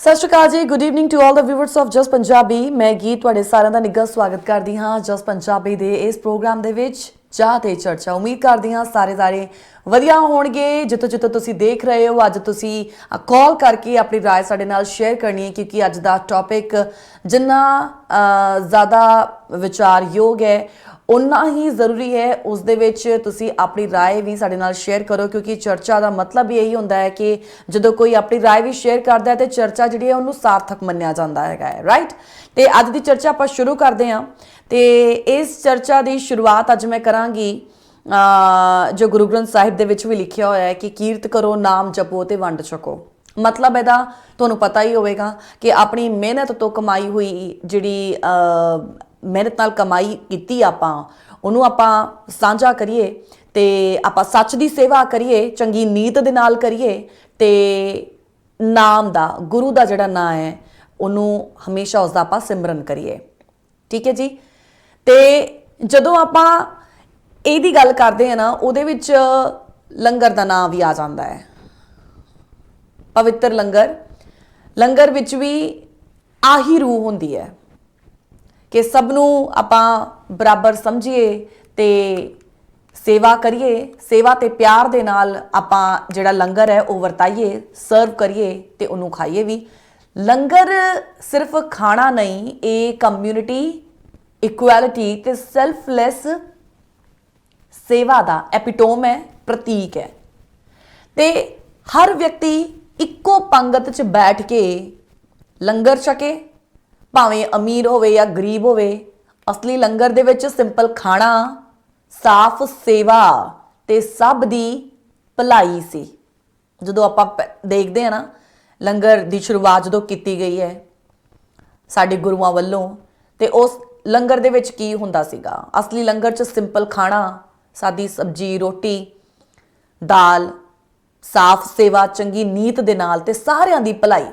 ਸਤਿ ਸ਼੍ਰੀ ਅਕਾਲ ਜੀ good evening to all the viewers of Jas Punjabi ਮੈਂ ਗੀਤ ਤੁਹਾਡੇ ਸਾਰਿਆਂ ਦਾ ਨਿੱਘਾ ਸਵਾਗਤ ਕਰਦੀ ਹਾਂ ਜਸ ਪੰਜਾਬੀ ਦੇ ਇਸ ਪ੍ਰੋਗਰਾਮ ਦੇ ਵਿੱਚ ਚਾਹ ਤੇ ਚਰਚਾ ਉਮੀਦ ਕਰਦੀ ਹਾਂ ਸਾਰੇ ਸਾਰੇ ਵਧੀਆ ਹੋਣਗੇ ਜਿੱਥੋਂ ਜਿੱਥੋਂ ਤੁਸੀਂ ਦੇਖ ਰਹੇ ਹੋ ਅੱਜ ਤੁਸੀਂ ਕਾਲ ਕਰਕੇ ਆਪਣੀ رائے ਸਾਡੇ ਨਾਲ ਸ਼ੇਅਰ ਕਰਨੀ ਹੈ ਕਿਉਂਕਿ ਅੱਜ ਦਾ ਟੌਪਿਕ ਜਿੰਨਾ ਅਹ, ਜ਼ਿਆਦਾ ਵਿਚਾਰਯੋਗ ਹੈ ਉਨਾ ਹੀ ਜ਼ਰੂਰੀ ਹੈ ਉਸ ਦੇ ਵਿੱਚ ਤੁਸੀਂ ਆਪਣੀ رائے ਵੀ ਸਾਡੇ ਨਾਲ ਸ਼ੇਅਰ ਕਰੋ ਕਿਉਂਕਿ ਚਰਚਾ ਦਾ ਮਤਲਬ ਹੀ ਇਹੀ ਹੁੰਦਾ ਹੈ ਕਿ ਜਦੋਂ ਕੋਈ ਆਪਣੀ رائے ਵੀ ਸ਼ੇਅਰ ਕਰਦਾ ਹੈ ਤੇ ਚਰਚਾ ਜਿਹੜੀ ਹੈ ਉਹਨੂੰ ਸਾਰਥਕ ਮੰਨਿਆ ਜਾਂਦਾ ਹੈਗਾ ਹੈ ਰਾਈਟ ਤੇ ਅੱਜ ਦੀ ਚਰਚਾ ਆਪਾਂ ਸ਼ੁਰੂ ਕਰਦੇ ਹਾਂ ਤੇ ਇਸ ਚਰਚਾ ਦੀ ਸ਼ੁਰੂਆਤ ਅੱਜ ਮੈਂ ਕਰਾਂਗੀ ਅ, ਜੋ ਗੁਰੂ ਗ੍ਰੰਥ ਸਾਹਿਬ ਦੇ ਵਿੱਚ ਵੀ ਲਿਖਿਆ ਹੋਇਆ ਹੈ ਕਿ ਕੀਰਤ ਕਰੋ ਨਾਮ ਜਪੋ ਤੇ ਵੰਡ ਛਕੋ ਮਤਲਬ ਇਹਦਾ ਤੁਹਾਨੂੰ ਪਤਾ ਹੀ ਹੋਵੇਗਾ ਕਿ ਆਪਣੀ ਮਿਹਨਤ ਤੋਂ ਕਮਾਈ ਹੋਈ ਜਿਹੜੀ ਅ, ਮਿਹਨਤ ਨਾਲ ਕਮਾਈ ਕੀਤੀ ਆਪਾਂ, ਉਹਨੂੰ ਆਪਾਂ ਸਾਂਝਾ ਕਰੀਏ ਤੇ ਆਪਾਂ ਸੱਚ ਦੀ ਸੇਵਾ ਕਰੀਏ, ਚੰਗੀ ਨੀਤ ਦੇ ਨਾਲ ਕਰੀਏ ਤੇ ਨਾਮ ਦਾ, ਗੁਰੂ ਦਾ ਜਿਹੜਾ ਨਾਂ ਹੈ, ਉਹਨੂੰ ਹਮੇਸ਼ਾ ਉਸ ਦਾ ਆਪਾਂ ਸਿਮਰਨ ਕਰੀਏ। ਠੀਕ ਹੈ ਜੀ? ਤੇ ਜਦੋਂ ਆਪਾਂ ਇਹਦੀ ਗੱਲ ਕਰਦੇ ਆ ਨਾ, ਉਹਦੇ ਵਿੱਚ ਲੰਗਰ ਦਾ ਨਾਮ ਵੀ ਆ ਜਾਂਦਾ ਹੈ। ਪਵਿੱਤਰ ਲੰਗਰ। ਲੰਗਰ ਵਿੱਚ ਵੀ ਆਹੀ ਰੂਹ ਹੁੰਦੀ ਹੈ। ਕਿ ਸਭ ਨੂੰ ਆਪਾਂ ਬਰਾਬਰ ਸਮਝੀਏ ਤੇ ਸੇਵਾ ਕਰੀਏ, ਸੇਵਾ ਤੇ ਪਿਆਰ ਦੇ ਨਾਲ ਆਪਾਂ ਜਿਹੜਾ ਲੰਗਰ ਹੈ ਉਹ ਵਰਤਾਈਏ ਸਰਵ ਕਰੀਏ ਤੇ ਉਹਨੂੰ ਖਾਈਏ ਵੀ। ਲੰਗਰ ਸਿਰਫ ਖਾਣਾ ਨਹੀਂ, ਇਹ ਕਮਿਊਨਿਟੀ ਇਕੁਐਲਿਟੀ ਤੇ ਸੈਲਫਲੈਸ ਸੇਵਾ ਦਾ ਐਪੀਟੋਮ ਹੈ, ਪ੍ਰਤੀਕ ਹੈ। ਤੇ ਹਰ ਵਿਅਕਤੀ ਇੱਕੋ ਪੰਗਤ 'ਚ ਬੈਠ ਕੇ ਲੰਗਰ ਛਕੇ ਭਾਵੇਂ ਅਮੀਰ ਹੋਵੇ ਜਾਂ ਗਰੀਬ ਹੋਵੇ, ਅਸਲੀ ਲੰਗਰ ਦੇ ਵਿੱਚ ਸਿੰਪਲ ਖਾਣਾ, ਸਾਫ਼ ਸੇਵਾ ਤੇ ਸਭ ਦੀ ਭਲਾਈ ਸੀ। ਜਦੋਂ ਆਪਾਂ ਪ- ਦੇਖਦੇ ਆ ਨਾ, ਲੰਗਰ ਦੀ ਸ਼ੁਰੂਆਤ ਜਦੋਂ ਕੀਤੀ ਗਈ ਹੈ, ਸਾਡੇ ਗੁਰੂਆਂ ਵੱਲੋਂ, ਤੇ ਉਸ ਲੰਗਰ ਦੇ ਵਿੱਚ ਕੀ ਹੁੰਦਾ ਸੀਗਾ? ਅਸਲੀ ਲੰਗਰ 'ਚ ਸਿੰਪਲ ਖਾਣਾ, ਸਾਦੀ ਸਬਜੀ, ਰੋਟੀ, ਦਾਲ, ਸਾਫ਼ ਸੇਵਾ, ਚੰਗੀ ਨੀਤ ਦੇ ਨਾਲ ਤੇ ਸਾਰਿਆਂ ਦੀ ਭਲਾਈ।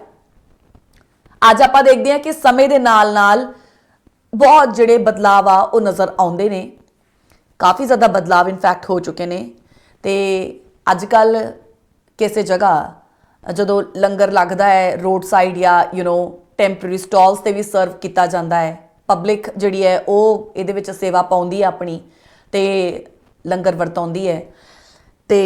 ਅੱਜ ਆਪਾਂ ਦੇਖਦੇ ਹਾਂ ਕਿ ਸਮੇਂ ਦੇ ਨਾਲ ਨਾਲ ਬਹੁਤ ਜਿਹੜੇ ਬਦਲਾਅ ਆ, ਉਹ ਨਜ਼ਰ ਆਉਂਦੇ ਨੇ। ਕਾਫੀ ਜ਼ਿਆਦਾ ਬਦਲਾਅ ਇਨਫੈਕਟ ਹੋ ਚੁੱਕੇ ਨੇ। ਤੇ ਅੱਜ ਕੱਲ ਕਿਸੇ ਜਗ੍ਹਾ, ਜਦੋਂ ਲੰਗਰ ਲੱਗਦਾ ਹੈ ਰੋਡ ਸਾਈਡ ਜਾਂ ਯੂ نو ਟੈਂਪਰੇਰੀ ਸਟਾਲਸ ਤੇ ਵੀ ਸਰਵ ਕੀਤਾ ਜਾਂਦਾ ਹੈ। ਪਬਲਿਕ ਜਿਹੜੀ ਹੈ, ਉਹ ਇਹਦੇ ਵਿੱਚ ਸੇਵਾ ਪਾਉਂਦੀ ਹੈ ਆਪਣੀ ਤੇ ਲੰਗਰ ਵਰਤਾਉਂਦੀ ਹੈ। ਤੇ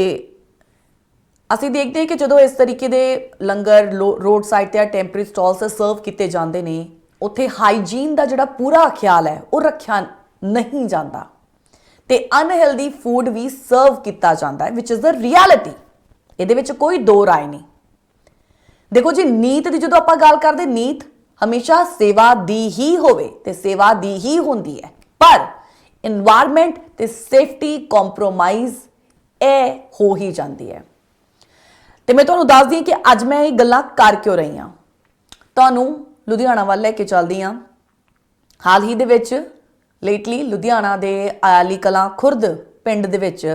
ਅਸੀਂ ਦੇਖਦੇ ਹਾਂ ਕਿ ਜਦੋਂ ਇਸ ਤਰੀਕੇ ਦੇ ਲੰਗਰ ਰੋਡ ਸਾਈਡ ਤੇ ਆ ਟੈਂਪਰੀ ਸਟਾਲਸ ਸਰਵ ਕੀਤੇ ਜਾਂਦੇ ਨੇ, ਉੱਥੇ ਹਾਈਜੀਨ ਦਾ ਜਿਹੜਾ ਪੂਰਾ ਖਿਆਲ ਹੈ, ਉਹ ਰੱਖਿਆ ਨਹੀਂ ਜਾਂਦਾ। ਤੇ ਅਨਹੈਲਦੀ ਫੂਡ ਵੀ ਸਰਵ ਕੀਤਾ ਜਾਂਦਾ ਹੈ ਵਿਚ ਇਜ਼ ਦ ਰਿਐਲਿਟੀ ਇਹਦੇ ਵਿੱਚ ਕੋਈ ਦੋ ਰਾਏ ਨਹੀਂ। ਦੇਖੋ ਜੀ, ਨੀਤ ਦੀ ਜਦੋਂ ਆਪਾਂ ਗੱਲ ਕਰਦੇ, ਨੀਤ ਹਮੇਸ਼ਾ ਸੇਵਾ ਦੀ ਹੀ ਹੋਵੇ ਤੇ ਸੇਵਾ ਦੀ ਹੀ ਹੁੰਦੀ ਹੈ। ਪਰ এনवायरमेंट ਤੇ ਸੇਫਟੀ ਕੰਪਰੋਮਾਈਜ਼ ਇਹ ਹੋ ਹੀ ਜਾਂਦੀ ਹੈ। ਤੇ ਮੈਂ ਤੁਹਾਨੂੰ ਦੱਸਦੀ ਹਾਂ ਕਿ ਅੱਜ ਮੈਂ ਇਹ ਗੱਲਾਂ ਕਰ ਕਿਉਂ ਰਹੀ ਹਾਂ। ਤੁਹਾਨੂੰ ਲੁਧਿਆਣਾ ਵੱਲ ਲੈ ਕੇ ਚੱਲਦੀ ਹਾਂ। ਹਾਲ ਹੀ ਦੇ ਵਿੱਚ ਲੇਟਲੀ ਲੁਧਿਆਣਾ ਦੇ ਆਲੀ ਕਲਾਂ ਖੁਰਦ ਪਿੰਡ ਦੇ ਵਿੱਚ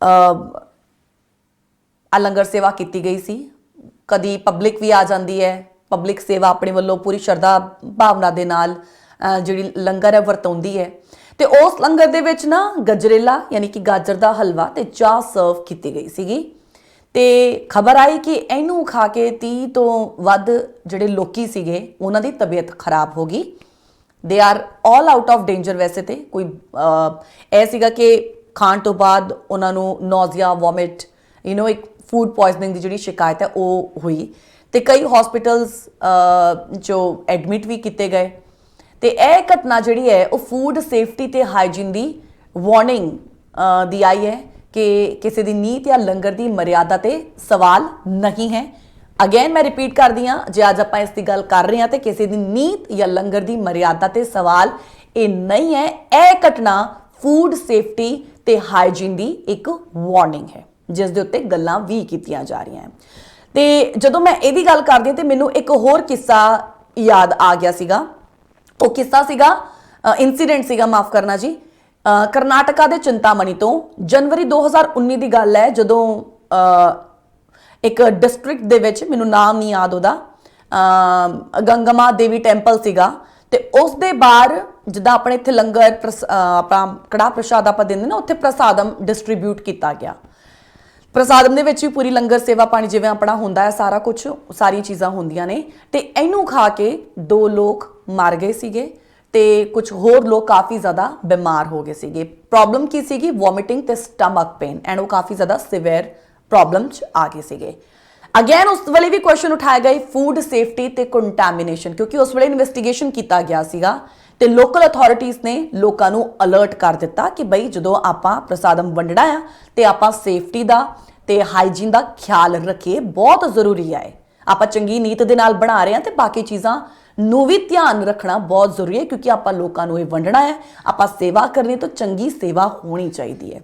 ਅ ਆ ਲੰਗਰ ਸੇਵਾ ਕੀਤੀ ਗਈ ਸੀ। ਕਦੀ ਪਬਲਿਕ ਵੀ ਆ ਜਾਂਦੀ ਹੈ। ਪਬਲਿਕ ਸੇਵਾ ਆਪਣੇ ਵੱਲੋਂ ਪੂਰੀ ਸ਼ਰਧਾ ਭਾਵਨਾ ਦੇ ਨਾਲ ਜਿਹੜੀ ਲੰਗਰ ਹੈ, ਵਰਤਾਉਂਦੀ ਹੈ। ਤੇ ਉਸ ਲੰਗਰ ਦੇ ਵਿੱਚ ਨਾ ਗਜਰੇਲਾ ਯਾਨੀ ਕਿ ਗਾਜਰ ਦਾ ਹਲਵਾ ਤੇ ਚਾਹ ਸਰਵ ਕੀਤੀ ਗਈ ਸੀਗੀ। ਤੇ ਖਬਰ ਆਈ ਕਿ ਇਹਨੂੰ ਖਾ ਕੇ 30 ਤੋਂ ਵੱਧ ਜਿਹੜੇ ਲੋਕੀ ਸੀਗੇ ਉਹਨਾਂ ਦੀ ਤਬੀਅਤ ਖਰਾਬ ਹੋ ਗਈ। They are all out of danger ਵੈਸੇ ਤੇ। ਕੋਈ ਅਹ, ਇਹ ਸੀਗਾ ਕਿ ਖਾਣ ਤੋਂ ਬਾਅਦ ਉਹਨਾਂ ਨੂੰ ਨੋਜ਼ੀਆ ਵੋਮਿਟ ਯੂ نو ਇੱਕ ਫੂਡ ਪੋਇਜ਼ਨਿੰਗ ਦੀ ਜਿਹੜੀ ਸ਼ਿਕਾਇਤ ਹੈ ਉਹ ਹੋਈ। ਤੇ ਕਈ ਹਸਪੀਟਲਸ ਜੋ ਐਡਮਿਟ ਵੀ ਕੀਤੇ ਗਏ। ਤੇ ਇਹ ਘਟਨਾ ਜਿਹੜੀ ਹੈ, ਉਹ ਫੂਡ ਸੇਫਟੀ ਤੇ ਹਾਈਜੀਨ ਦੀ ਵਾਰਨਿੰਗ ਦੀ ਆਈ ਹੈ ਕਿ ਕਿਸੇ ਦੀ ਨੀਤ ਜਾਂ ਲੰਗਰ ਦੀ ਮਰਿਆਦਾ ਤੇ ਸਵਾਲ ਨਹੀਂ ਹੈ। ਅਗੇਨ ਮੈਂ ਰਿਪੀਟ ਕਰਦੀ ਹਾਂ, ਜੇ ਅੱਜ ਆਪਾਂ ਇਸ ਦੀ ਗੱਲ ਕਰ ਰਹੇ ਹਾਂ ਤੇ ਕਿਸੇ ਦੀ ਨੀਤ ਜਾਂ ਲੰਗਰ ਦੀ ਮਰਿਆਦਾ ਤੇ ਸਵਾਲ ਇਹ ਨਹੀਂ ਹੈ, ਇਹ ਘਟਨਾ ਫੂਡ ਸੇਫਟੀ ਤੇ ਹਾਈਜੀਨ ਦੀ ਇੱਕ ਵਾਰਨਿੰਗ ਹੈ, ਜਿਸ ਦੇ ਉੱਤੇ ਗੱਲਾਂ ਵੀ ਕੀਤੀਆਂ ਜਾ ਰਹੀਆਂ ਹਨ। ਤੇ ਜਦੋਂ ਮੈਂ ਇਹਦੀ ਗੱਲ ਕਰਦੀ ਹਾਂ ਤੇ ਮੈਨੂੰ ਇੱਕ ਹੋਰ ਕਿੱਸਾ ਯਾਦ ਆ ਗਿਆ ਸੀਗਾ। ਉਹ ਕਿੱਸਾ ਸੀਗਾ? ਇਨਸੀਡੈਂਟ ਸੀਗਾ ਮਾਫ ਕਰਨਾ ਜੀ। ਕਰਨਾਟਕਾ ਦੇ ਚਿੰਤਾਮਣੀ ਤੋਂ ਜਨਵਰੀ 2019 ਦੀ ਗੱਲ ਹੈ ਜਦੋਂ ਇੱਕ ਡਿਸਟ੍ਰਿਕਟ ਦੇ ਵਿੱਚ ਮੈਨੂੰ ਨਾਮ ਨਹੀਂ ਯਾਦ ਉਹਦਾ ਗੰਗਮਾ ਦੇਵੀ ਟੈਂਪਲ ਸੀਗਾ। ਤੇ ਉਸ ਦੇ ਬਾਹਰ ਜਿੱਦਾਂ ਆਪਣੇ ਇੱਥੇ ਲੰਗਰ ਪ੍ਰਸ- ਅ, ਆਪਣਾ ਕੜਾ ਪ੍ਰਸ਼ਾਦ ਆਪਾਂ ਦਿੰਦੇ ਨਾ ਉੱਥੇ ਪ੍ਰਸਾਦਮ ਡਿਸਟ੍ਰੀਬਿਊਟ ਕੀਤਾ ਗਿਆ। ਪ੍ਰਸਾਦਮ ਦੇ ਵਿੱਚ ਵੀ ਪੂਰੀ ਲੰਗਰ ਸੇਵਾ ਪਾਣੀ ਜਿਵੇਂ ਆਪਣਾ ਹੁੰਦਾ ਹੈ, ਸਾਰਾ ਕੁਝ ਸਾਰੀਆਂ ਚੀਜ਼ਾਂ ਹੁੰਦੀਆਂ ਨੇ। ਤੇ ਇਹਨੂੰ ਖਾ ਕੇ ਦੋ ਲੋਕ ਮਰ ਗਏ ਸੀਗੇ ਤੇ ਕੁਝ ਹੋਰ ਲੋਕ ਕਾਫੀ ਜ਼ਿਆਦਾ ਬਿਮਾਰ ਹੋ ਗਏ ਸੀਗੇ। ਪ੍ਰੋਬਲਮ ਕੀ ਸੀਗੀ? ਵੋਮਿਟਿੰਗ ਤੇ ਸਟਮਕ ਪੇਨ ਐਂਡ ਉਹ ਕਾਫੀ ਜ਼ਿਆਦਾ ਸਿਵੀਅਰ ਪ੍ਰੋਬਲਮ ਚ ਆ ਗਏ ਸੀਗੇ। ਅਗੇਨ ਉਸ ਵੇਲੇ ਵੀ ਕੁਐਸਚਨ ਉਠਾਇਆ ਗਿਆ ਫੂਡ ਸੇਫਟੀ ਤੇ ਕੰਟੈਮੀਨੇਸ਼ਨ ਕਿਉਂਕਿ ਉਸ ਵੇਲੇ ਇਨਵੈਸਟੀਗੇਸ਼ਨ ਕੀਤਾ ਗਿਆ ਸੀਗਾ। ਤੇ ਲੋਕਲ ਅਥਾਰਟੀਆਂ ਨੇ ਲੋਕਾਂ ਨੂੰ ਅਲਰਟ ਕਰ ਦਿੱਤਾ ਕਿ ਬਈ ਜਦੋਂ ਆਪਾਂ ਪ੍ਰਸਾਦਮ ਵੰਡਣਾ ਆ ਤੇ ਆਪਾਂ ਸੇਫਟੀ ਦਾ ਤੇ ਹਾਈਜੀਨ ਦਾ ਖਿਆਲ ਰੱਖੀਏ, ਬਹੁਤ ਜ਼ਰੂਰੀ ਹੈ ਆਪਾਂ ਚੰਗੀ ਨੀਤ ਦੇ ਨਾਲ ਬਣਾ ਰਹੇ ਹਾਂ ਤੇ ਬਾਕੀ ਚੀਜ਼ਾਂ ਨੂੰ ਵੀ ਧਿਆਨ ਰੱਖਣਾ ਬਹੁਤ ਜ਼ਰੂਰੀ ਹੈ ਕਿਉਂਕਿ ਆਪਾਂ ਲੋਕਾਂ ਨੂੰ ਇਹ ਵੰਡਣਾ ਹੈ। ਆਪਾਂ ਸੇਵਾ ਕਰਨੀ ਤਾਂ ਚੰਗੀ ਸੇਵਾ ਹੋਣੀ ਚਾਹੀਦੀ ਹੈ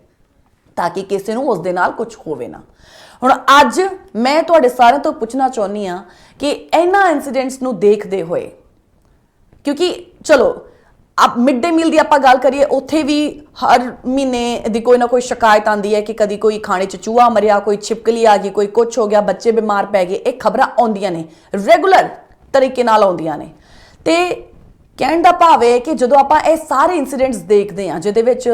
ਤਾਂ ਕਿ ਕਿਸੇ ਨੂੰ ਉਸ ਦੇ ਨਾਲ ਕੁਝ ਹੋਵੇ ਨਾ। ਹੁਣ ਅੱਜ ਮੈਂ ਤੁਹਾਡੇ ਸਾਰਿਆਂ ਤੋਂ ਪੁੱਛਣਾ ਚਾਹੁੰਦੀ ਆ ਕਿ ਇਹਨਾਂ ਇਨਸੀਡੈਂਟਸ ਨੂੰ ਦੇਖਦੇ ਹੋਏ ਕਿਉਂਕਿ ਚਲੋ, ਆਪ ਮਿਡ ਡੇ ਮੀਲ ਦੀ ਆਪਾਂ ਗੱਲ ਕਰੀਏ, ਉੱਥੇ ਵੀ ਹਰ ਮਹੀਨੇ ਦੀ ਕੋਈ ਨਾ ਕੋਈ ਸ਼ਿਕਾਇਤ ਆਂਦੀ ਹੈ ਕਿ ਕਦੀ ਕੋਈ ਖਾਣੇ 'ਚ ਚੂਹਾ ਮਰਿਆ, ਕੋਈ ਛਿਪਕਲੀ ਆ ਗਈ, ਕੋਈ ਕੁਝ ਹੋ ਗਿਆ, ਬੱਚੇ ਬਿਮਾਰ ਪੈ ਗਏ, ਇਹ ਖਬਰਾਂ ਆਉਂਦੀਆਂ ਨੇ ਰੈਗੂਲਰ ਤਰੀਕੇ ਨਾਲ ਆਉਂਦੀਆਂ ਨੇ। ਤੇ ਕਹਿਣ ਦਾ ਭਾਵ ਹੈ ਕਿ ਜਦੋਂ ਆਪਾਂ ਇਹ ਸਾਰੇ ਇਨਸੀਡੈਂਟਸ ਦੇਖਦੇ ਹਾਂ, ਜਿਹਦੇ ਵਿੱਚ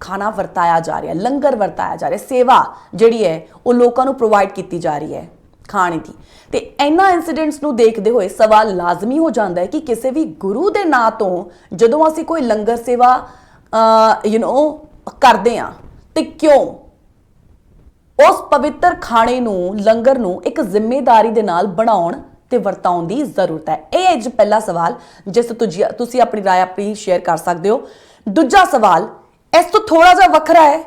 ਖਾਣਾ ਵਰਤਾਇਆ ਜਾ ਰਿਹਾ, ਲੰਗਰ ਵਰਤਾਇਆ ਜਾ ਰਿਹਾ, ਸੇਵਾ ਜਿਹੜੀ ਹੈ, ਉਹ ਲੋਕਾਂ ਨੂੰ ਪ੍ਰੋਵਾਈਡ ਕੀਤੀ ਜਾ ਰਹੀ ਹੈ। ਖਾਣੇ ਦੀ ਤੇ ਇਹਨਾਂ ਇਨਸੀਡੈਂਟਸ ਨੂੰ ਦੇਖਦੇ ਹੋਏ ਸਵਾਲ ਲਾਜ਼ਮੀ ਹੋ ਜਾਂਦਾ ਹੈ ਕਿ ਕਿਸੇ ਵੀ ਗੁਰੂ ਦੇ ਨਾਂ ਤੋਂ ਜਦੋਂ ਅਸੀਂ ਕੋਈ ਲੰਗਰ ਸੇਵਾ ਯੂ نو ਕਰਦੇ ਆ ਤੇ ਕਿਉਂ ਉਸ ਪਵਿੱਤਰ ਖਾਣੇ ਨੂੰ ਲੰਗਰ ਨੂੰ ਇੱਕ ਜ਼ਿੰਮੇਵਾਰੀ ਦੇ ਨਾਲ ਬਣਾਉਣ ਤੇ ਵਰਤਾਉਣ ਦੀ ਜ਼ਰੂਰਤ ਹੈ ਇਹ ਅੱਜ ਪਹਿਲਾ ਸਵਾਲ ਜਿਸ ਤੋਂ ਤੁਜੀ- ਤੁਸੀਂ ਆਪਣੀ رائے ਆਪਣੀ ਸ਼ੇਅਰ ਕਰ ਸਕਦੇ ਹੋ ਦੂਜਾ ਸਵਾਲ ਇਸ ਤੋਂ ਥੋੜਾ ਜਿਹਾ ਵੱਖਰਾ ਹੈ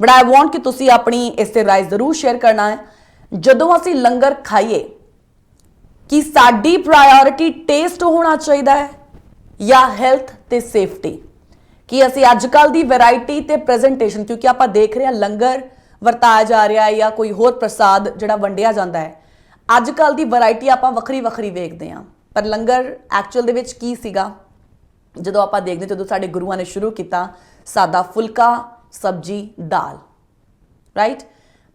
ਬਟ ਆਈ ਵਾਂਟ ਕਿ ਤੁਸੀਂ ਆਪਣੀ ਇਸ ਤੇ رائے ਜ਼ਰੂਰ ਸ਼ੇਅਰ ਕਰਨਾ ਹੈ ਜਦੋਂ ਅਸੀਂ ਲੰਗਰ ਖਾਈਏ, ਕਿ ਸਾਡੀ ਪ੍ਰਾਇੋਰਟੀ ਟੇਸਟ ਹੋਣਾ ਚਾਹੀਦਾ ਹੈ ਜਾਂ ਹੈਲਥ ਤੇ ਸੇਫਟੀ ਕਿ ਅਸੀਂ ਅੱਜ ਕੱਲ ਦੀ ਵੈਰਾਈਟੀ ਤੇ ਪ੍ਰੈਜੈਂਟੇਸ਼ਨ ਕਿਉਂਕਿ ਆਪਾਂ ਦੇਖ ਰਹੇ ਹਾਂ ਲੰਗਰ ਵਰਤਾਇਆ ਜਾ ਰਿਹਾ ਹੈ ਜਾਂ ਕੋਈ ਹੋਰ ਪ੍ਰਸਾਦ ਜਿਹੜਾ ਵੰਡਿਆ ਜਾਂਦਾ ਹੈ ਅੱਜ ਕੱਲ ਦੀ ਵੈਰਾਈਟੀ ਆਪਾਂ ਵੱਖਰੀ ਵੱਖਰੀ ਵੇਖਦੇ ਹਾਂ। ਪਰ ਲੰਗਰ ਐਕਚੁਅਲ ਦੇ ਵਿੱਚ ਕੀ ਸੀਗਾ? ਜਦੋਂ ਆਪਾਂ ਦੇਖਦੇ ਜਦੋਂ ਸਾਡੇ ਗੁਰੂਆਂ ਨੇ ਸ਼ੁਰੂ ਕੀਤਾ ਸਾਦਾ ਫੁਲਕਾ, ਸਬਜੀ, ਦਾਲ ਰਾਈਟ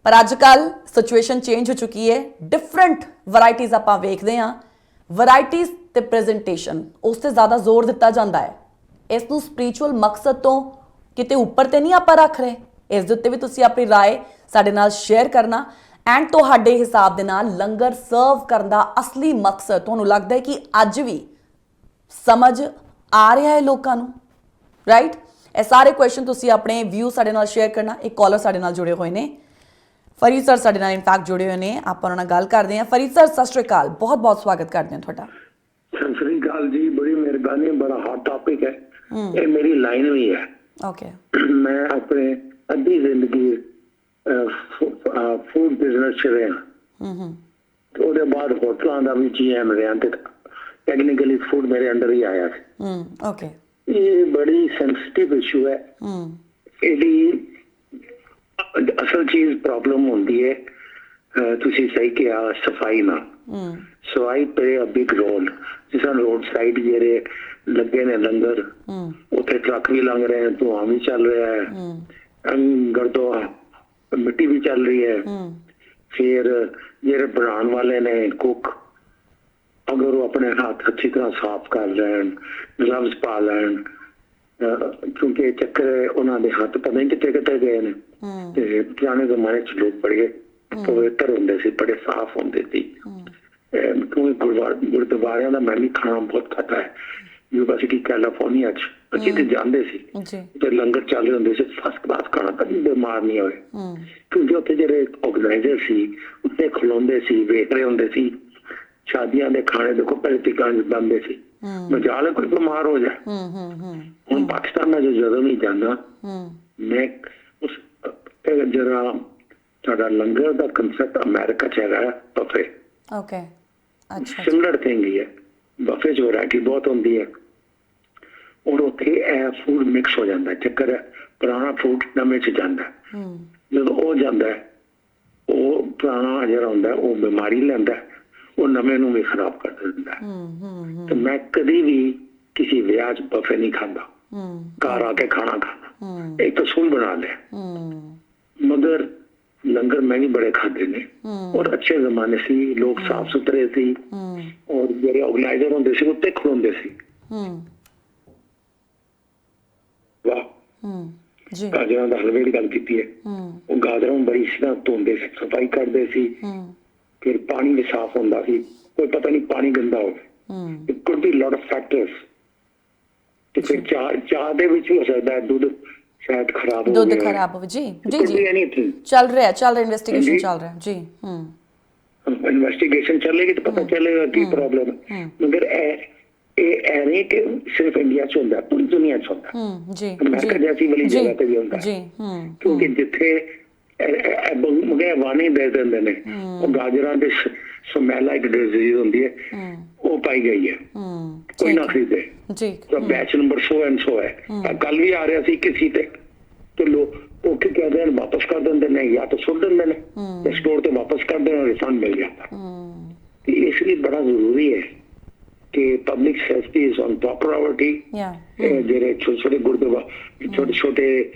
ਪਰ ਅੱਜ ਕੱਲ ਸਿਚੁਏਸ਼ਨ ਚੇਂਜ ਹੋ ਚੁੱਕੀ ਹੈ ਡਿਫਰੈਂਟ ਵੈਰਾਈਟੀਆਂ ਆਪਾਂ ਵੇਖਦੇ ਹਾਂ ਵੈਰਾਈਟੀਆਂ ਤੇ ਪ੍ਰੈਜੈਂਟੇਸ਼ਨ ਉਸ ਤੇ ਜ਼ਿਆਦਾ ਜ਼ੋਰ ਦਿੱਤਾ ਜਾਂਦਾ ਹੈ ਇਸ ਨੂੰ ਸਪਿਰਚੁਅਲ ਮਕਸਦ ਤੋਂ ਕਿਤੇ ਉੱਪਰ ਤੇ ਨਹੀਂ ਆਪਾਂ ਰੱਖ ਰਹੇ ਇਸ ਦੇ ਉੱਤੇ ਵੀ ਤੁਸੀਂ ਆਪਣੀ رائے ਸਾਡੇ ਨਾਲ ਸ਼ੇਅਰ ਕਰਨਾ ਐਂਡ ਤੁਹਾਡੇ ਹਿਸਾਬ ਦੇ ਨਾਲ ਲੰਗਰ ਸਰਵ ਕਰਨ ਦਾ ਅਸਲੀ ਮਕਸਦ ਤੁਹਾਨੂੰ ਲੱਗਦਾ ਹੈ ਕਿ ਅੱਜ ਵੀ ਸਮਝ ਆ ਰਿਹਾ ਹੈ ਲੋਕਾਂ ਨੂੰ ਰਾਈਟ ਇਹ ਸਾਰੇ ਕੁਐਸਚਨ ਤੁਸੀਂ ਆਪਣੇ ਵਿਊ ਸਾਡੇ ਨਾਲ ਸ਼ੇਅਰ ਕਰਨਾ ਇੱਕ ਕਾਲਰ ਸਾਡੇ ਨਾਲ ਜੁੜੇ ਹੋਏ ਨੇ ਫਰੀਦ ਸਰ ਸਾਡੇ ਨਾਲ ਇਨਫੈਕਟ ਜੁੜੇ ਹੋਏ ਨੇ। ਆਪਾਂ ਉਹਨਾਂ ਨਾਲ ਗੱਲ ਕਰਦੇ ਹਾਂ। ਫਰੀਦ ਸਰ ਸਤਿ ਸ਼੍ਰੀ ਅਕਾਲ। ਬਹੁਤ ਬਹੁਤ ਸਵਾਗਤ ਕਰਦੇ ਹਾਂ ਤੁਹਾਡਾ। ਸਤਿ ਸ੍ਰੀ ਅਕਾਲ ਜੀ। ਬੜੀ ਮਿਹਰਬਾਨੀ ਬੜਾ ਹੌਟ ਟਾਪਿਕ ਹੈ। ਇਹ ਮੇਰੀ ਲਾਈਨ ਵੀ ਹੈ। ਓਕੇ ਮੈਂ ਆਪਣੇ ਅੱਧੀ ਜ਼ਿੰਦਗੀ ਫੂਡ ਬਿਜ਼ਨਸ ਚ ਰਿਹਾ। ਹੂੰ ਹੂੰ। ਉਹਦੇ ਬਾਅਦ ਹੋਟਲਾਂ ਦਾ ਵੀ ਜੀਐਮ ਰਿਹਾ ਤੇ ਟੈਕਨੀਕਲੀ ਫੂਡ ਮੇਰੇ ਅੰਡਰ ਹੀ ਆਇਆ ਸੀ। ਹੂੰ ਓਕੇ ਇਹ ਬੜੀ ਸੈਂਸਿਟਿਵ ਇਸ਼ੂ ਹੈ। ਹੂੰ। ਇਹਦੀ ਅਸਲ ਚੀਜ਼ ਪ੍ਰੋਬਲਮ ਹੁੰਦੀ ਹੈ ਤੁਸੀਂ ਸਹੀ ਕਿਹਾ ਸਫ਼ਾਈ ਨਾਲ। ਹੂੰ। ਸਫ਼ਾਈ ਪਲੇ ਅ ਬਿਗ ਰੋਲ ਜਿਸ ਰੋਡ ਸਾਈਡ ਜਿਹੜੇ ਲੱਗੇ ਨੇ ਲੰਗਰ ਉੱਥੇ ਟਰੱਕ ਵੀ ਲੰਘ ਰਹੇ ਹਨ ਧੂਆਂ ਵੀ ਚੱਲ ਰਿਹਾ ਹੈ। ਤੋਂ ਮਿੱਟੀ ਵੀ ਚੱਲ ਰਹੀ ਹੈ। ਫਿਰ ਜਿਹੜੇ ਬਣਾਉਣ ਵਾਲੇ ਨੇ ਕੁੱਕ ਅਗਰ ਉਹ ਆਪਣੇ ਹੱਥ ਅੱਛੀ ਤਰ੍ਹਾਂ ਸਾਫ਼ ਕਰ ਲੈਣ ਗਲਵਸ ਪਾ ਲੈਣ ਕਿਉਂਕਿ ਚੱਕਰ ਉਹਨਾਂ ਦੇ ਹੱਥ ਪਤਾ ਨਹੀਂ ਕਿੱਥੇ ਕਿੱਥੇ ਗਏ ਨੇ। ਤੇ ਪੁਰਾਣੇ ਜ਼ਮਾਨੇ ਚ ਲੋਕ ਬੜੇ ਪਵਿੱਤਰ ਹੁੰਦੇ ਸੀ ਬੜੇ ਸਾਫ਼ ਹੁੰਦੇ ਸੀ। ਕਿਉਂਕਿ ਗੁਰਦੁਆਰ ਗੁਰਦੁਆਰਿਆਂ ਦਾ ਮੈਂ ਵੀ ਖਾਣਾ ਬਹੁਤ ਖਾਤਾ ਹੈ। ਯੂਨੀਵਰਸਿਟੀ ਕੈਲੀਫੋਰਨੀਆ ਚ ਅਸੀਂ ਤੇ ਜਾਂਦੇ ਸੀ। ਜੀ। ਤੇ ਲੰਗਰ ਚੱਲ ਰਹੇ ਹੁੰਦੇ ਸੀ ਫਸਟ ਕਲਾਸ ਖਾਣਾ ਕਦੀ ਬਿਮਾਰ ਨਹੀਂ ਹੋਏ। ਹੂੰ। ਕਿਉਂਕਿ ਉੱਥੇ ਜਿਹੜੇ ਆਰਗੇਨਾਈਜ਼ਰ ਸੀ ਉੱਤੇ ਖਲੋਂਦੇ ਸੀ ਵੇਖ ਰਹੇ ਹੁੰਦੇ ਸੀ। ਸ਼ਾਦੀਆਂ ਦੇ ਖਾਣੇ ਦੇਖੋ ਪਹਿਲੇ ਟਿਕਾਂ ਬੰਦੇ ਸੀ। ਮਜਾਲ ਕੋਈ ਬਿਮਾਰ ਹੋ ਜਾ ਹੂੰ ਹੂੰ ਹੂੰ। ਹੁਣ ਪਾਕਿਸਤਾਨ ਜੋ ਜਦੋਂ ਵੀ ਜਾਂਦਾ ਹੂੰ। ਮੈਂ ਜਿਹੜਾ ਸਾਡਾ ਲੰਗਰ ਦਾ ਕਨਸੈਪਟ ਅਮਰੀਕਾ ਚ ਹੈਗਾ ਬਫੇ ਓਕੇ ਅੱਛਾ ਸਿਮਿਲਰ ਥਿੰਗ ਹੀ ਹੈ। ਬਫੇ ਚ ਵੈਰਾਈਟੀ ਬਹੁਤ ਹੁੰਦੀ ਹੈ। ਔਰ ਉੱਥੇ ਇਹ ਫੂਡ ਮਿਕਸ ਹੋ ਜਾਂਦਾ। ਚੱਕਰ ਹੈ ਪੁਰਾਣਾ ਫੂਡ ਨਵੇਂ ਚ ਜਾਂਦਾ। ਜਦੋਂ ਉਹ ਜਾਂਦਾ ਉਹ ਪੁਰਾਣਾ ਜਿਹੜਾ ਹੁੰਦਾ ਉਹ ਬਿਮਾਰੀ ਲੈਂਦਾ ਉਹ ਨਵੇਂ ਨੂੰ ਵੀ ਖਰਾਬ ਕਰ ਦਿੰਦਾ ਹੈ। ਹੂੰ ਹੂੰ ਤੇ ਮੈਂ ਕਦੀ ਵੀ ਕਿਸੇ ਵਿਆਹ 'ਚ ਬਫੇ ਨਹੀਂ ਖਾਂਦਾ। ਹੂੰ ਘਰ ਆ ਕੇ ਖਾਣਾ ਖਾਣਾ ਹੂੰ। ਇੱਕ ਤਾਂ ਸੂਲ ਬਣਾ ਲਿਆ। ਹੂੰ ਮਗਰ ਲੰਗਰ ਮੈਂ ਵੀ ਬੜੇ ਖਾਦੇ ਨੇ। ਹੂੰ। ਔਰ ਅੱਛੇ ਜ਼ਮਾਨੇ ਸੀ ਲੋਕ ਸਾਫ਼ ਸੁਥਰੇ ਸੀ। ਹੂੰ। ਔਰ ਜਿਹੜੇ ਆਰਗੇਨਾਈਜ਼ਰ ਹੁੰਦੇ ਸੀ ਉੱਤੇ ਖਲੋਂਦੇ ਸੀ। ਹੂੰ। ਵਾਹ। ਹੂੰ ਜੀ। ਗਾਜਰਾਂ ਦਾ ਹਲਵੇ ਦੀ ਗੱਲ ਕੀਤੀ ਹੈ। ਹੂੰ। ਉਹ ਗਾਜਰਾਂ ਬੜੀ ਸੀ ਨਾ ਧੋਂਦੇ ਸੀ ਸਫ਼ਾਈ ਕਰਦੇ ਸੀ। ਹੂੰ। ਫਿਰ ਪਾਣੀ ਵੀ ਸਾਫ਼ ਹੁੰਦਾ ਸੀ। ਕੋਈ ਪਤਾ ਨਹੀਂ ਪਾਣੀ ਗੰਦਾ ਹੋਵੇ। ਹੂੰ। It could be lot of factors ਤੇ ਫਿਰ ਚਾਹ ਚਾਹ ਦੇ ਵਿੱਚ ਹੋ ਸਕਦਾ ਹੈ ਦੁੱਧ ਸ਼ਾਇਦ ਖਰਾਬ ਹੋ ਦੁੱਧ ਗਿਆ ਖਰਾਬ ਹੋਵੇ। ਜੀ ਜੀ ਜੀ। ਜੀ ਐਨੀਥਿੰਗ ਚੱਲ ਰਿਹਾ ਚੱਲ ਰਿਹਾ ਇਨਵੈਸਟੀਗੇਸ਼ਨ ਹਾਂਜੀ। ਚੱਲ ਰਿਹਾ। ਜੀ ਹੂੰ। ਇਨਵੈਸਟੀਗੇਸ਼ਨ ਚੱਲੇਗੀ ਤਾਂ ਪਤਾ ਚੱਲੇਗਾ ਕੀ ਪ੍ਰੋਬਲਮ ਹੈ। ਮਗਰ ਇਹ ਇਹ ਨਹੀਂ ਕਿ ਸਿਰਫ ਇੰਡੀਆ 'ਚ ਹੁੰਦਾ ਪੂਰੀ ਦੁਨੀਆ 'ਚ ਹੁੰਦਾ। ਹੂੰ ਜੀ ਅਮਰੀਕਾ ਜੈਸੀ ਵਾਲੀ ਜੀ ਜਗ੍ਹਾ ਤੇ ਵੀ ਹੁੰਦਾ। ਹੈ। ਜੀ ਹੂੰ ਕਿਉਂਕਿ ਜਿੱਥੇ ਮਗੇ ਵਾਣੀ ਦੇ ਦਿੰਦੇ ਨੇ। ਉਹ ਗਾਜਰਾਂ ਦੇ ਸਮੈਲਾ ਇੱਕ ਡਿਜ਼ੀਜ਼ ਹੁੰਦੀ ਹੈ। ਹੂੰ। ਉਹ ਪਾਈ ਗਈ ਹੈ। ਹੂੰ ਕੋਈ ਨਾ ਠੀਕ ਖਰੀਦੇ। ਜੀ। ਤਾਂ batch number so and so ਹੈ। ਕੱਲ ਵੀ ਆ ਰਿਹਾ ਸੀ ਕਿਸੇ ਤੇ। ਤੇ ਲੋ ਉਹ ਕੀ ਕਹਿੰਦੇ ਨੇ ਵਾਪਸ ਕਰ ਦਿੰਦੇ ਨੇ ਜਾਂ ਤਾਂ ਸੁੱਟ ਦਿੰਦੇ ਨੇ। ਤੇ ਸਟੋਰ ਤੇ ਵਾਪਸ ਕਰ ਦਿੰਦੇ ਨੇ ਰਿਫੰਡ ਮਿਲ ਜਾਂਦਾ। ਹੂੰ। ਤੇ ਇਸ ਲਈ ਬੜਾ ਜ਼ਰੂਰੀ ਹੈ ਕਿ public safety is on top priority ਯਾ ਜਿਹੜੇ ਛੋਟੇ ਛੋਟੇ ਗੁਰਦੁਆਰਾ ਛੋਟੇ ਛੋਟੇ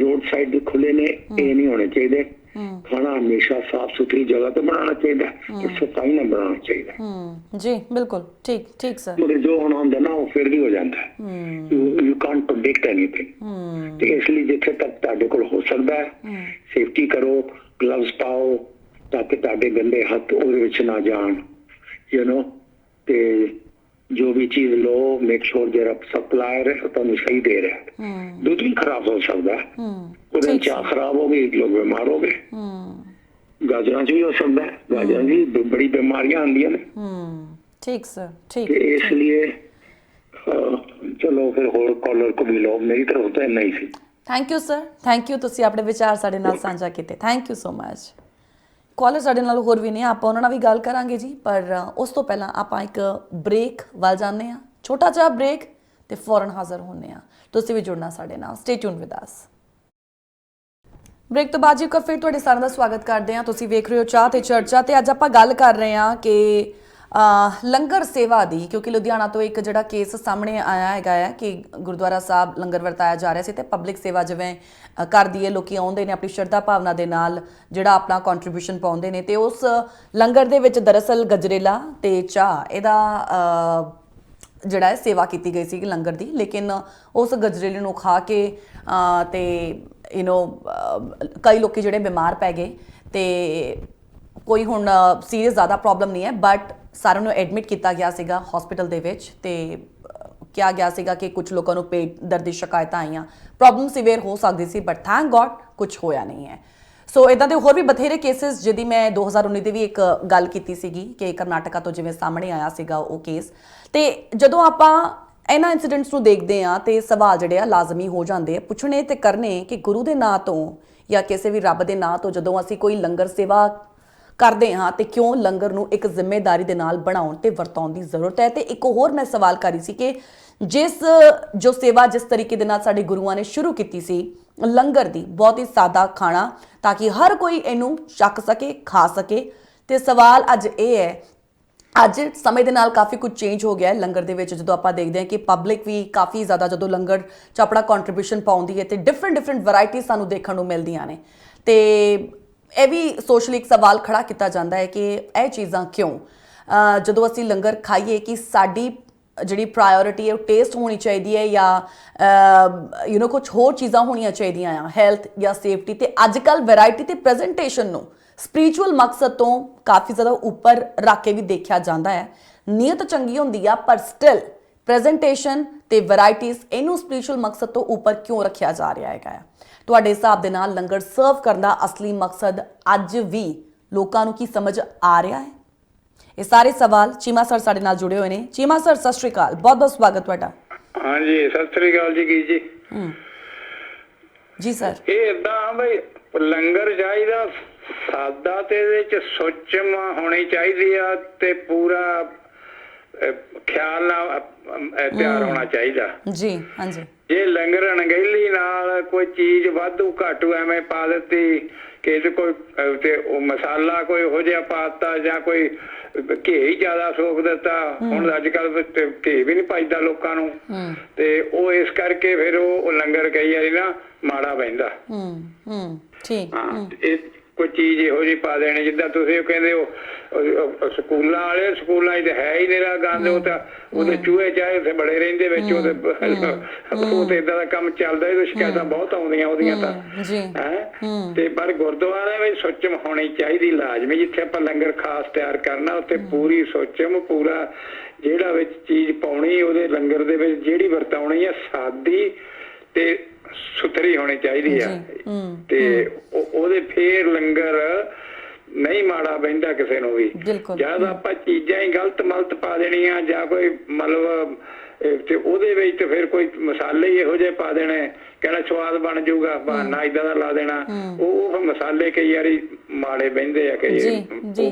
ਰੋਡ ਸਾਈਡ ਦੇ ਖੁੱਲੇ ਨੇ ਇਹ ਨਹੀਂ ਹੋਣੇ ਚਾਹੀਦੇ। ਖਾਣਾ ਹਮੇਸ਼ਾ ਸਾਫ਼ ਸੁਥਰੀ ਜਗ੍ਹਾ ਤੇ ਬਣਾਉਣਾ ਚਾਹੀਦਾ ਤੇ ਸਫ਼ਾਈ ਨਾਲ ਬਣਾਉਣਾ ਚਾਹੀਦਾ ਹੈ। ਜੀ ਬਿਲਕੁਲ ਠੀਕ ਠੀਕ ਸਰ ਮਗਰ ਜੋ ਹੋਣਾ ਹੁੰਦਾ ਨਾ ਉਹ ਫਿਰ ਵੀ ਹੋ ਜਾਂਦਾ ਹੈ। ਯੂ ਕਾਂਟ ਪ੍ਰੈਡਿਕਟ ਐਨੀਥਿੰਗ ਹੂੰ। ਤੇ ਇਸ ਲਈ ਜਿੱਥੇ ਤੱਕ ਤੁਹਾਡੇ ਕੋਲ ਹੋ ਸਕਦਾ ਹੂੰ ਸੇਫਟੀ ਕਰੋ ਗਲਵਸ ਪਾਓ ਤਾਂ ਕਿ ਤੁਹਾਡੇ ਗੰਦੇ ਹੱਥ ਉਹਦੇ ਵਿੱਚ ਨਾ ਜਾਣ ਯੂ نو ਤੇ ਜੋ ਵੀ ਚੀਜ਼ ਲੋ ਮੇਕ ਸ਼ੋਰ ਜਿਹੜਾ ਸਪਲਾਇਰ ਹੈ ਉਹ ਤੁਹਾਨੂੰ ਸਹੀ ਦੇ ਰਿਹਾ। ਹੈ। ਹੂੰ ਦੁੱਧ ਵੀ ਖਰਾਬ ਹੋ ਸਕਦਾ। ਹੈ। ਉਹਦੇ ਚਾਹ ਖਰਾਬ ਹੋ ਗਈ ਲੋਕ ਬਿਮਾਰ ਹੋ ਗਏ। ਹੂੰ। ਗਾਜਰਾਂ 'ਚ ਵੀ ਹੋ ਸਕਦਾ ਹੈ। ਗਾਜਰਾਂ ਬ- ਬੜੀ ਬਿਮਾਰੀਆਂ ਆਉਂਦੀਆਂ ਨੇ। ਹੂੰ। ਠੀਕ ਸਰ ਠੀਕ। ਇਸ ਲਈ ਚਲੋ ਫਿਰ ਹੋਰ ਕਾਲਰ ਕੋ ਵੀ ਲੋ ਮੇਰੀ ਤਰਫ ਤੋਂ ਇੰਨਾ ਹੀ ਸੀ। Thank you sir thank you ਤੁਸੀਂ ਆਪਣੇ ਵਿਚਾਰ ਸਾਡੇ ਨਾਲ ਸਾਂਝਾ ਕੀਤੇ। Thank you so much caller ਸਾਡੇ ਨਾਲ ਹੋਰ ਵੀ ਨੇ, ਆਪਾਂ ਉਹਨਾਂ ਨਾਲ ਵੀ ਗੱਲ ਕਰਾਂਗੇ ਜੀ, ਪਰ ਉਸ ਤੋਂ ਪਹਿਲਾਂ ਆਪਾਂ ਇੱਕ ਬ੍ਰੇਕ ਵੱਲ ਜਾਂਦੇ ਹਾਂ। ਛੋਟਾ ਜਿਹਾ ਬ੍ਰੇਕ ਤੇ ਫੌਰਨ ਹਾਜ਼ਰ ਹੁੰਨੇ ਆ ਤੁਸੀਂ ਵੀ ਜੁੜਨਾ ਸਾਡੇ ਨਾਲ। Stay tune with us break ਤੋਂ ਬਾਅਦ ਜੀ ਇੱਕ ਫਿਰ ਤੁਹਾਡੇ ਸਾਰਿਆਂ ਦਾ ਸਵਾਗਤ ਕਰਦੇ ਹਾਂ। ਤੁਸੀਂ ਵੇਖ ਰਹੇ ਹੋ ਚਾਹ ਤੇ ਚਰਚਾ ਤੇ ਅੱਜ ਆਪਾਂ ਗੱਲ ਕਰ ਰਹੇ ਹਾਂ ਕਿ ਲੰਗਰ ਸੇਵਾ ਦੀ ਕਿਉਂਕਿ ਲੁਧਿਆਣਾ ਤੋਂ ਇੱਕ ਜਿਹੜਾ ਕੇਸ ਸਾਹਮਣੇ ਆਇਆ ਹੈਗਾ ਹੈ ਕਿ ਗੁਰਦੁਆਰਾ ਸਾਹਿਬ ਲੰਗਰ ਵਰਤਾਇਆ ਜਾ ਰਿਹਾ ਸੀ ਤੇ ਪਬਲਿਕ ਸੇਵਾ ਜਿਵੇਂ ਅ, ਕਰਦੀ ਹੈ ਲੋਕੀ ਆਉਂਦੇ ਨੇ ਆਪਣੀ ਸ਼ਰਧਾ ਭਾਵਨਾ ਦੇ ਨਾਲ ਜਿਹੜਾ ਆਪਣਾ ਕੰਟਰੀਬਿਊਸ਼ਨ ਪਾਉਂਦੇ ਨੇ ਤੇ ਉਸ ਲੰਗਰ ਦੇ ਵਿੱਚ ਦਰਅਸਲ ਗਜਰੇਲਾ ਤੇ ਚਾਹ ਇਹਦਾ ਜਿਹੜਾ ਹੈ ਸੇਵਾ ਕੀਤੀ ਗਈ ਸੀ ਲੰਗਰ ਦੀ ਲੇਕਿਨ ਉਸ ਗਜਰੇਲੇ ਨੂੰ ਖਾ ਕੇ ਅ, ਤੇ ਯੂ نو ਕਈ ਲੋਕੀ ਜਿਹੜੇ ਬਿਮਾਰ ਪੈ ਗਏ ਤੇ ਕੋਈ ਹੁਣ ਸੀਰੀਅਸ ਜ਼ਿਆਦਾ ਪ੍ਰੋਬਲਮ ਨਹੀਂ ਹੈ ਬਟ ਸਾਰਿਆਂ ਨੂੰ ਐਡਮਿਟ ਕੀਤਾ ਗਿਆ ਸੀਗਾ ਹਸਪੀਟਲ ਦੇ ਵਿੱਚ ਤੇ ਕਿਹਾ ਗਿਆ ਸੀਗਾ ਕਿ ਕੁਝ ਲੋਕਾਂ ਨੂੰ ਪੇਟ ਦਰਦ ਦੀ ਸ਼ਿਕਾਇਤਾਂ ਆਈਆਂ। ਪ੍ਰੋਬਲਮ ਸੀਵੀਅਰ ਹੋ ਸਕਦੀ ਸੀ ਬਟ ਥੈਂਕ ਗੋਡ ਕੁਝ ਹੋਇਆ ਨਹੀਂ ਹੈ। ਸੋ ਇਦਾਂ ਦੇ ਹੋਰ ਵੀ ਬਥੇਰੇ ਕੇਸਿਸ ਜਿਹਦੀ ਮੈਂ 2019 ਦੇ ਵੀ ਇੱਕ ਗੱਲ ਕੀਤੀ ਸੀਗੀ ਕਿ ਕਰਨਾਟਕਾ ਤੋਂ ਜਿਵੇਂ ਸਾਹਮਣੇ ਆਇਆ ਸੀਗਾ ਉਹ ਕੇਸ ਤੇ ਜਦੋਂ ਆਪਾਂ ਇਹਨਾਂ ਇਨਸੀਡੈਂਟਸ ਨੂੰ ਦੇਖਦੇ ਆ ਤੇ ਸਵਾਲ ਜਿਹੜੇ ਆ ਲਾਜ਼ਮੀ ਹੋ ਜਾਂਦੇ ਆ, ਪੁੱਛਣੇ ਤੇ ਕਰਨੇ ਕਿ ਗੁਰੂ ਦੇ ਨਾਂ ਤੋਂ ਜਾਂ ਕਿਸੇ ਵੀ ਰੱਬ ਦੇ ਨਾਂ ਤੋਂ ਜਦੋਂ ਅਸੀਂ ਕੋਈ ਲੰਗਰ ਸੇਵਾ ਕਰਦੇ ਹਾਂ ਤੇ ਕਿਉਂ ਲੰਗਰ ਨੂੰ ਇੱਕ ਜ਼ਿੰਮੇਵਾਰੀ ਦੇ ਨਾਲ ਬਣਾਉਣ ਤੇ ਵਰਤਾਉਣ ਦੀ ਜ਼ਰੂਰਤ ਹੈ? ਤੇ ਇੱਕ ਹੋਰ ਮੈਂ ਸਵਾਲ ਕਰੀ ਸੀ ਕਿ ਜਿਸ, ਜੋ ਸੇਵਾ ਜਿਸ ਤਰੀਕੇ ਦੇ ਨਾਲ ਸਾਡੇ ਗੁਰੂਆਂ ਨੇ ਸ਼ੁਰੂ ਕੀਤੀ ਸੀ, ਲੰਗਰ ਦੀ ਬਹੁਤ ਹੀ ਸਾਦਾ ਖਾਣਾ ਤਾਂ ਕਿ ਹਰ ਕੋਈ ਇਹਨੂੰ ਛਕ ਸਕੇ, ਖਾ ਸਕੇ। ਤੇ ਸਵਾਲ ਅੱਜ ਇਹ ਹੈ, ਅੱਜ ਸਮੇਂ ਦੇ ਨਾਲ ਕਾਫੀ ਕੁਝ ਚੇਂਜ ਹੋ ਗਿਆ ਹੈ ਲੰਗਰ ਦੇ ਵਿੱਚ। ਜਦੋਂ ਆਪਾਂ ਦੇਖਦੇ ਹਾਂ ਕਿ ਪਬਲਿਕ ਵੀ ਕਾਫੀ ਜ਼ਿਆਦਾ ਜਦੋਂ ਲੰਗਰ 'ਚ ਆਪਣਾ ਕੰਟਰੀਬਿਊਸ਼ਨ ਪਾਉਂਦੀ ਹੈ ਤੇ ਡਿਫਰੈਂਟ ਡਿਫਰੈਂਟ ਵੈਰਾਈਟੀ ਸਾਨੂੰ ਦੇਖਣ ਨੂੰ ਮਿਲਦੀਆਂ ਨੇ। ਤੇ ਇਹ ਵੀ ਸੋਸ਼ਲੀ ਇੱਕ ਸਵਾਲ ਖੜਾ ਕੀਤਾ ਜਾਂਦਾ ਹੈ ਕਿ ਇਹ ਚੀਜ਼ਾਂ ਕਿਉਂ? ਜਦੋਂ ਅਸੀਂ ਲੰਗਰ ਖਾਈਏ ਕਿ ਸਾਡੀ ਜਿਹੜੀ ਪ੍ਰਾਇੋਰਿਟੀ ਹੈ ਉਹ ਟੇਸਟ ਹੋਣੀ ਚਾਹੀਦੀ ਹੈ ਜਾਂ ਯੂ نو ਕੁਝ ਹੋਰ ਚੀਜ਼ਾਂ ਹੋਣੀਆਂ ਚਾਹੀਦੀਆਂ ਆ ਹੈਲਥ ਜਾਂ ਸੇਫਟੀ ਤੇ ਅੱਜ ਕੱਲ ਵੈਰਾਈਟੀ ਤੇ ਪ੍ਰੈਜੈਂਟੇਸ਼ਨ ਨੂੰ ਸਪਿਰਚੁਅਲ ਮਕਸਦ ਤੋਂ ਕਾਫੀ ਜ਼ਿਆਦਾ ਉੱਪਰ ਰੱਖ ਕੇ ਵੀ ਦੇਖਿਆ ਜਾਂਦਾ ਹੈ। ਨੀਅਤ ਚੰਗੀ ਹੁੰਦੀ ਆ, ਪਰ ਸਟਿਲ ਪ੍ਰੈਜੈਂਟੇਸ਼ਨ ਤੇ ਵੈਰਾਈਟੀਆਂ ਇਹਨੂੰ ਸਪਿਰਚੁਅਲ ਮਕਸਦ ਤੋਂ ਉੱਪਰ ਕਿਉਂ ਰੱਖਿਆ ਜਾ ਰਿਹਾ ਹੈਗਾ ਆ? ਤੁਹਾਡੇ ਹਿਸਾਬ ਦੇ ਨਾਲ ਲੰਗਰ ਸਰਵ ਕਰਨ ਦਾ ਅਸਲੀ ਮਕਸਦ ਅੱਜ ਵੀ ਲੋਕਾਂ ਨੂੰ ਕੀ ਸਮਝ ਆ ਰਿਹਾ ਹੈ? ਇਹ ਸਾਰੇ ਸਵਾਲ ਚੀਮਾ ਸਰ ਸਾਡੇ ਨਾਲ ਜੁੜੇ ਹੋਏ ਨੇ। ਚੀਮਾ ਸਰ ਸਤਿ ਸ਼੍ਰੀ ਅਕਾਲ। ਬਹੁਤ ਬਹੁਤ ਸਵਾਗਤ ਤੁਹਾਡਾ। ਹਾਂਜੀ ਸਤਿ ਸ੍ਰੀ ਅਕਾਲ ਜੀ ਕੀ ਜੀ? ਜੀ ਸਰ। ਇਹ ਇਦਾਂ ਬਈ ਲੰਗਰ ਚਾਹੀਦਾ ਸਾਦਾ ਤੇ ਇਹਦੇ ਚ ਸੁੱਚਮ ਹੋਣੀ ਚਾਹੀਦੀ ਆ ਤੇ ਪੂਰਾ ਖਿਆਲ ਨਾਲ ਤਿਆਰ ਹੋਣਾ ਚਾਹੀਦਾ। ਜੀ ਹਾਂਜੀ। ਜੇ ਲੰਗਰ ਅਣਗਹਿਲੀ ਨਾਲ ਕੋਈ ਚੀਜ਼ ਵਾਧੂ ਘਾਟੂ ਐਵੇਂ ਪਾ ਦਿੱਤੀ ਕਿ 'ਚ ਕੋਈ ਤੇ ਉਹ ਮਸਾਲਾ ਕੋਈ ਹੋ ਜਿਹਾ ਪਾਤਾ ਜਾਂ ਕੋਈ ਘੇ ਜ਼ਿਆਦਾ ਸੋਖ ਦਿੱਤਾ ਹੁਣ ਅੱਜ ਕੱਲ ਘੇ ਵੀ ਨਹੀਂ ਪਾਈਦਾ ਲੋਕਾਂ ਨੂੰ। ਤੇ ਉਹ ਇਸ ਕਰਕੇ ਫਿਰ ਉਹ ਲੰਗਰ ਕਈ ਵਾਰੀ ਨਾ ਮਾੜਾ ਪੈਂਦਾ। ਹੂੰ ਹੂੰ ਠੀਕ ਹਾਂ ਕੋਈ ਚੀਜ਼ ਇਹੋ ਜਿਹੀ ਪਾ ਦੇਣੀ ਜਿੱਦਾਂ ਤੁਸੀਂ ਕਹਿੰਦੇ ਹੋ ਸਕੂਲਾਂ ਵਾਲੇ ਸਕੂਲਾਂ 'ਚ ਹੈ ਹੀ ਨੇਰਾ ਗੰਦ ਉਹ ਤਾਂ ਉਹਦੇ ਚੂਹੇ ਚਾਹੇ ਉੱਥੇ ਬੜੇ ਰਹਿੰਦੇ ਵਿੱਚ ਉਹਦੇ ਉਹ ਤੇ ਇਦਾਂ ਦਾ ਕੰਮ ਚੱਲਦਾ ਇਹ ਸ਼ਿਕਾਇਤਾਂ ਬਹੁਤ ਆਉਂਦੀਆਂ ਉਹਦੀਆਂ ਤਾਂ। ਜੀ। ਹੈ? ਤੇ ਪਰ ਗੁਰਦੁਆਰੇ ਵਿੱਚ ਸੁੱਚਮ ਹੋਣੀ ਚਾਹੀਦੀ ਲਾਜ਼ਮੀ ਜਿੱਥੇ ਆਪਾਂ ਲੰਗਰ ਖਾਸ ਤਿਆਰ ਕਰਨਾ ਉੱਥੇ ਪੂਰੀ ਸੁੱਚਮ ਪੂਰਾ ਜਿਹੜਾ ਵਿੱਚ ਚੀਜ਼ ਪਾਉਣੀ ਉਹਦੇ ਲੰਗਰ ਦੇ ਵਿੱਚ ਜਿਹੜੀ ਵਰਤਾਉਣੀ ਹੈ ਸਾਦੀ ਤੇ ਸੁਥਰੀ ਹੋਣੀ ਚਾਹੀਦੀ ਆ। ਤੇ ਉਹ- ਉਹਦੇ ਫੇਰ ਲੰਗਰ ਨਹੀਂ ਮਾੜਾ ਬੈਂਦਾ ਕਿਸੇ ਨੂੰ ਵੀ। ਜਦ ਆਪਾਂ ਚੀਜ਼ਾਂ ਹੀ ਗਲਤ ਮਲਤ ਪਾ ਦੇਣੀਆਂ ਜਾਂ ਕੋਈ ਮਤਲਬ ਤੇ ਉਹਦੇ ਵਿੱਚ ਤੇ ਫਿਰ ਕੋਈ ਮਸਾਲੇ ਹੀ ਇਹੋ ਜਿਹੇ ਪਾ ਦੇਣੇ ਕਹਿੰਦਾ ਸਵਾਦ ਬਣ ਜਾਊਗਾ ਬਹਾਨਾ ਇਦਾਂ ਦਾ ਲਾ ਦੇਣਾ। ਉਹ ਮਸਾਲੇ ਕਈ ਵਾਰੀ ਮਾੜੇ ਬਹਿੰਦੇ ਆ ਕਈ ਜੀ ਜੀ।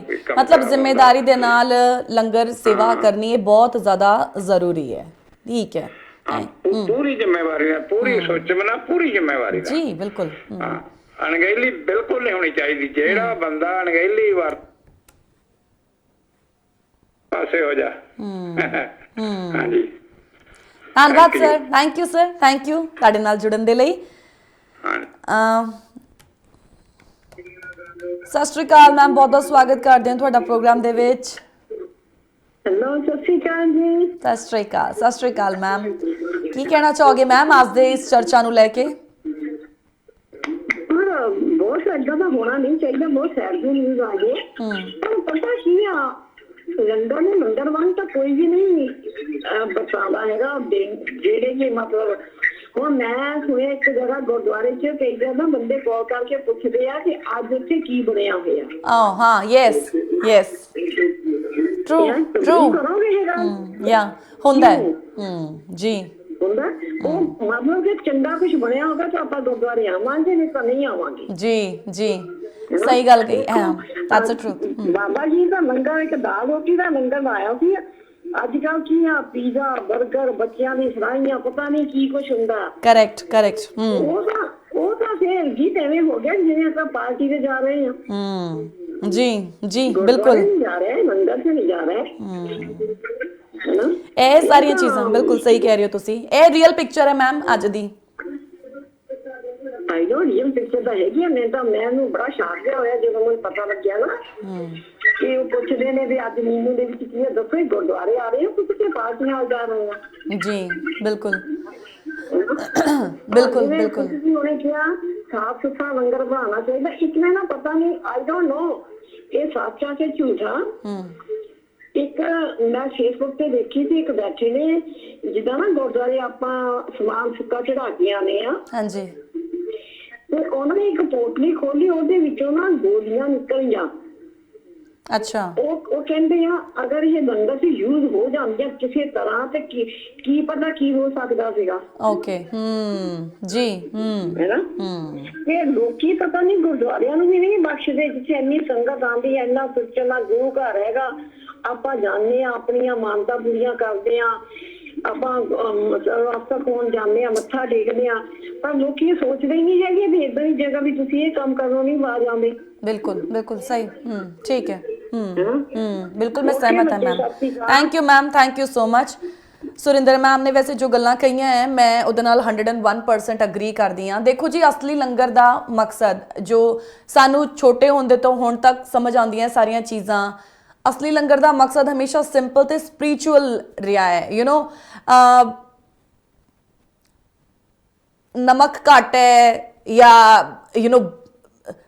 ਮਤਲਬ। ਜ਼ਿੰਮੇਵਾਰੀ ਦੇ ਨਾਲ ਲੰਗਰ ਸੇਵਾ ਕਰਨੀ ਇਹ ਬਹੁਤ ਜ਼ਿਆਦਾ ਜ਼ਰੂਰੀ ਹੈ। ਠੀਕ ਹੈ। ਹਾਂ, ਪੂਰੀ ਜ਼ਿੰਮੇਵਾਰੀ ਨਾਲ ਪੂਰੀ ਸੋਚ ਬਣਾ ਪੂਰੀ ਜ਼ਿੰਮੇਵਾਰੀ ਨਾਲ। ਜੀ ਬਿਲਕੁਲ ਹਮ, ਹਾਂ ਅਣਗਹਿਲੀ ਬਿਲਕੁਲ ਨਹੀਂ ਹੋਣੀ ਚਾਹੀਦੀ। ਜਿਹੜਾ ਬੰਦਾ ਅਣਗਹਿਲੀ ਵਰ ਪਾਸੇ ਹੋ ਜਾ। ਹਾਂਜੀ। ਧੰਨਵਾਦ. Sir thank you sir thank you ਤੁਹਾਡੇ ਨਾਲ ਜੁੜਨ ਦੇ ਲਈ। ਹਾਂ। ਸਤਿ ਸ਼੍ਰੀ ਅਕਾਲ ਮੈਮ ਬਹੁਤ ਬਹੁਤ ਸਵਾਗਤ ਕਰਦੇ ਹਾਂ ਤੁਹਾਡਾ ਪ੍ਰੋਗਰਾਮ ਦੇ ਵਿੱਚ। ਹੈਲੋ ਸਤਿ ਸ਼੍ਰੀ ਅਕਾਲ ਜੀ। ਸਤਿ ਸ਼੍ਰੀ ਅਕਾਲ ਸਤਿ ਸ਼੍ਰੀ ਅਕਾਲ ਮੈਮ ਕੀ ਕਹਿਣਾ ਚਾਹੋਗੇ ਮੈਮ ਅੱਜ ਦੇ ਇਸ ਚਰਚਾ ਨੂੰ ਲੈ ਕੇ? ਪਰ ਬਹੁਤ ਏਦਾਂ ਦਾ ਹੋਣਾ ਨਹੀਂ ਚਾਹੀਦਾ ਬਹੁਤ ਸੈਡ ਦੀ ਨਿਊਜ਼ ਆ ਗਈ। ਪਰ ਪਤਾ ਕੀ ਆ ਲੰਡਨ ਨੂੰ ਲੰਡਨ ਵਾਂਗ ਤਾਂ ਕੋਈ ਵੀ ਨਹੀਂ ਬਰਸਾਉਂਦਾ ਹੈਗਾ। ਦੇ- ਜਿਹੜੇ ਕਿ ਮਤਲਬ ਹੁਣ ਮੈਂ ਸੁਣਿਆ ਇੱਕ ਜਗ੍ਹਾ ਗੁਰਦੁਆਰੇ 'ਚ ਕਈ ਜਗ੍ਹਾ ਬੰਦੇ ਕਾਲ ਕਰਕੇ ਪੁੱਛਦੇ ਆ ਕਿ ਅੱਜ ਉੱਥੇ ਕੀ ਬਣਿਆ ਹੋਇਆ। ਓ ਹਾਂ ਯੈਸ ਯੈਸ ਟਰੂ ਯਾਰ, ਤੁਸੀਂ ਟਰੂ ਕਰੋਗੇ ਇਹ ਗੱਲ ਯਾ ਹੁੰਦਾ ਹੈ ਹਮ ਜੀ ਹੁੰਦਾ ਉਹ ਮਤਲਬ ਕਿ ਚੰਗਾ ਕੁਝ ਬਣਿਆ ਹੋਗਾ ਤਾਂ ਆਪਾਂ ਗੁਰਦੁਆਰੇ ਆਵਾਂਗੇ ਨਹੀਂ ਤਾਂ ਨਹੀਂ ਆਵਾਂਗੇ ਜੀ ਜੀ ਸਹੀ ਗੱਲ ਕਹੀ ਹਾਂ that's a truth Baba ji ਦਾ ਲੰਗਰ ਇੱਕ ਦਾਲ ਰੋਟੀ ਦਾ ਲੰਗਰ ਲਾਇਆ ਸੀ ਅੱਜ ਕੱਲ ਕੀ ਆ ਪੀਜ਼ਾ 버ਗਰ ਬੱਚਿਆਂ ਦੀ ਫਰਾਈਆਂ ਪਤਾ ਨਹੀਂ ਕੀ ਕੁਝ ਹੁੰਦਾ ਕਰੈਕਟ ਕਰੈਕਟ ਹਮ ਉਹ ਤਾਂ ਉਹ ਤਾਂ ਫੇਰ ਗੀਤ ਐਵੇਂ ਹੋ ਗਿਆ ਜਿਵੇਂ ਆਪਾਂ ਪਾਰਟੀ ਤੇ ਜਾ ਰਹੇ ਹਾਂ ਹਮ ਜੀ ਜੀ ਗੁਰਦੁਆਰੇ ਬਿਲਕੁਲ। ਨਹੀਂ ਜਾ ਰਹੇ ਮੰਦਰ ਤੇ ਨਹੀਂ ਜਾ ਰਹੇ ਹੈਨਾ? ਇਹ ਸਾਰੀਆਂ ਚੀਜ਼ਾਂ ਬਿਲਕੁਲ ਸਹੀ ਕਹਿ ਰਹੇ ਹੋ ਤੁਸੀਂ। ਇਹ ਰੀਅਲ ਪਿਕਚਰ ਹੈ ਮੈਮ ਅੱਜ ਦੀ। ਆਈ ਨੋ ਰੀਅਲ ਪਿਕਚਰ ਤਾਂ ਹੈਗੀ ਆ ਮੈਂ ਤਾਂ ਮੈਨੂੰ ਬੜਾ ਸ਼ਾਕ ਜਿਹਾ ਹੋਇਆ ਜਦੋਂ ਮੈਨੂੰ ਪਤਾ ਲੱਗਿਆ ਨਾ ਕਿ ਉਹ ਪੁੱਛਦੇ ਨੇ ਵੀ ਅੱਜ ਮੀਨੂ ਦੇ ਵਿੱਚ ਕੀ ਹੈ। ਦੱਸੋ ਇਹ ਗੁਰਦੁਆਰੇ ਆ ਰਹੇ ਹੋ ਕਿ ਪਾਰਟੀਆਂ ਜਾ ਰਹੇ ਹੋ? ਜੀ ਬਿਲਕੁਲ। ਬਿਲਕੁਲ ਬਿਲਕੁਲ। ਉਹਨੇ ਕਿਹਾ ਸਾਫ਼ ਸੁਥਰਾ ਲੰਗਰ ਬਣਾਉਣਾ ਚਾਹੀਦਾ। ਇੱਕ ਨਾ ਪਤਾ ਨਹੀਂ ਆਈ ਡੋਨਟ ਨੋ ਇਹ ਸੱਚਾ ਕਿ ਝੂਠਾ ਇੱਕ ਮੈਂ ਫੇਸਬੁੱਕ ਤੇ ਦੇਖੀ ਸੀ ਇੱਕ ਬੈਠੇ ਨੇ ਜਿੱਦਾਂ ਨਾ ਗੁਰਦੁਆਰੇ ਆਪਾਂ ਸਮਾਨ ਸੁੱਕਾ ਚੜਾ ਕੇ ਆਨੇ ਆ। ਹਾਂਜੀ। ਤੇ ਉਹਨਾਂ ਨੇ ਇੱਕ ਪੋਟਲੀ ਖੋਲੀ ਉਹਦੇ ਵਿੱਚੋਂ ਨਾ ਗੋਲੀਆਂ ਨਿਕਲੀਆਂ। ਅੱਛਾ। ਉਹ ਉਹ ਕਹਿੰਦੇ ਆ ਅਗਰ ਇਹ ਲੰਗਰ ਸੀ ਯੂਜ਼ ਹੋ ਜਾਂਦੀਆਂ ਕਿਸੇ ਤਰ੍ਹਾਂ ਤੇ ਕੀ ਕੀ ਪਤਾ ਕੀ ਹੋ ਸਕਦਾ ਸੀਗਾ। ਓਕੇ ਹਮ ਜੀ ਹਮ ਹੈਨਾ? ਹਮ ਇਹ ਲੋਕੀ ਪਤਾ ਨਹੀਂ ਗੁਰਦੁਆਰਿਆਂ ਨੂੰ ਵੀ ਨਹੀਂ ਬਖਸ਼ਦੇ ਜਿੱਥੇ ਇੰਨੀ ਸੰਗਤ ਆਂਦੀ ਹੈ ਇੰਨਾ ਸੁੱਚਾ ਗੁਰੂ ਘਰ ਹੈਗਾ। ਆਪਾਂ ਜਾਂਦੇ ਆ ਆਪਣੀਆਂ ਮਾਨਤਾ ਪੂਰੀਆਂ ਕਰਦੇ ਆ ਆਪਾਂ ਰਸਤਾ ਕੋਣ ਜਾਂਦੇ ਆ ਮੱਥਾ ਟੇਕਦੇ ਆ ਪਰ ਲੋਕੀ ਸੋਚਦੇ ਹੀ ਨਹੀਂ ਹੈਗੇ ਵੀ ਇਦਾਂ ਦੀ ਜਗ੍ਹਾ ਵੀ ਤੁਸੀਂ ਇਹ ਕੰਮ ਕਰਨੋਂ ਨਹੀਂ ਬਾਜ ਆਉਂਦੇ ਬਿਲਕੁਲ ਬਿਲਕੁਲ ਸਹੀ ਹਮ ਠੀਕ ਹੈ ਹਮ ਹੈਨਾ ਹਮ ਬਿਲਕੁਲ ਮੈਂ Okay, ਸਹਿਮਤ ਹਾਂ ਬੱਚੇ, ਮੈਮ ਸਤਿ ਸ਼੍ਰੀ ਅਕਾਲ। Thank you ma'am thank you so much Surinder ma'am ਨੇ ਵੈਸੇ ਜੋ ਗੱਲਾਂ ਕਹੀਆਂ ਹੈ ਮੈਂ ਉਹਦੇ ਨਾਲ 101% ਅਗਰੀ ਕਰਦੀ ਹਾਂ ਦੇਖੋ ਜੀ ਅਸਲੀ ਲੰਗਰ ਦਾ ਮਕਸਦ ਜੋ ਸਾਨੂੰ ਛੋਟੇ ਹੁੰਦੇ ਤੋਂ ਹੁਣ ਤੱਕ ਸਮਝ ਆਉਂਦੀਆਂ ਸਾਰੀਆਂ ਚੀਜ਼ਾਂ ਅਸਲੀ ਲੰਗਰ ਦਾ ਮਕਸਦ ਹਮੇਸ਼ਾ ਸਿੰਪਲ ਤੇ ਸਪਿਰਚੁਅਲ ਰਿਹਾ ਹੈ ਯੂ نو ਨਮਕ ਘੱਟ ਹੈ ਜਾਂ ਯੂ نو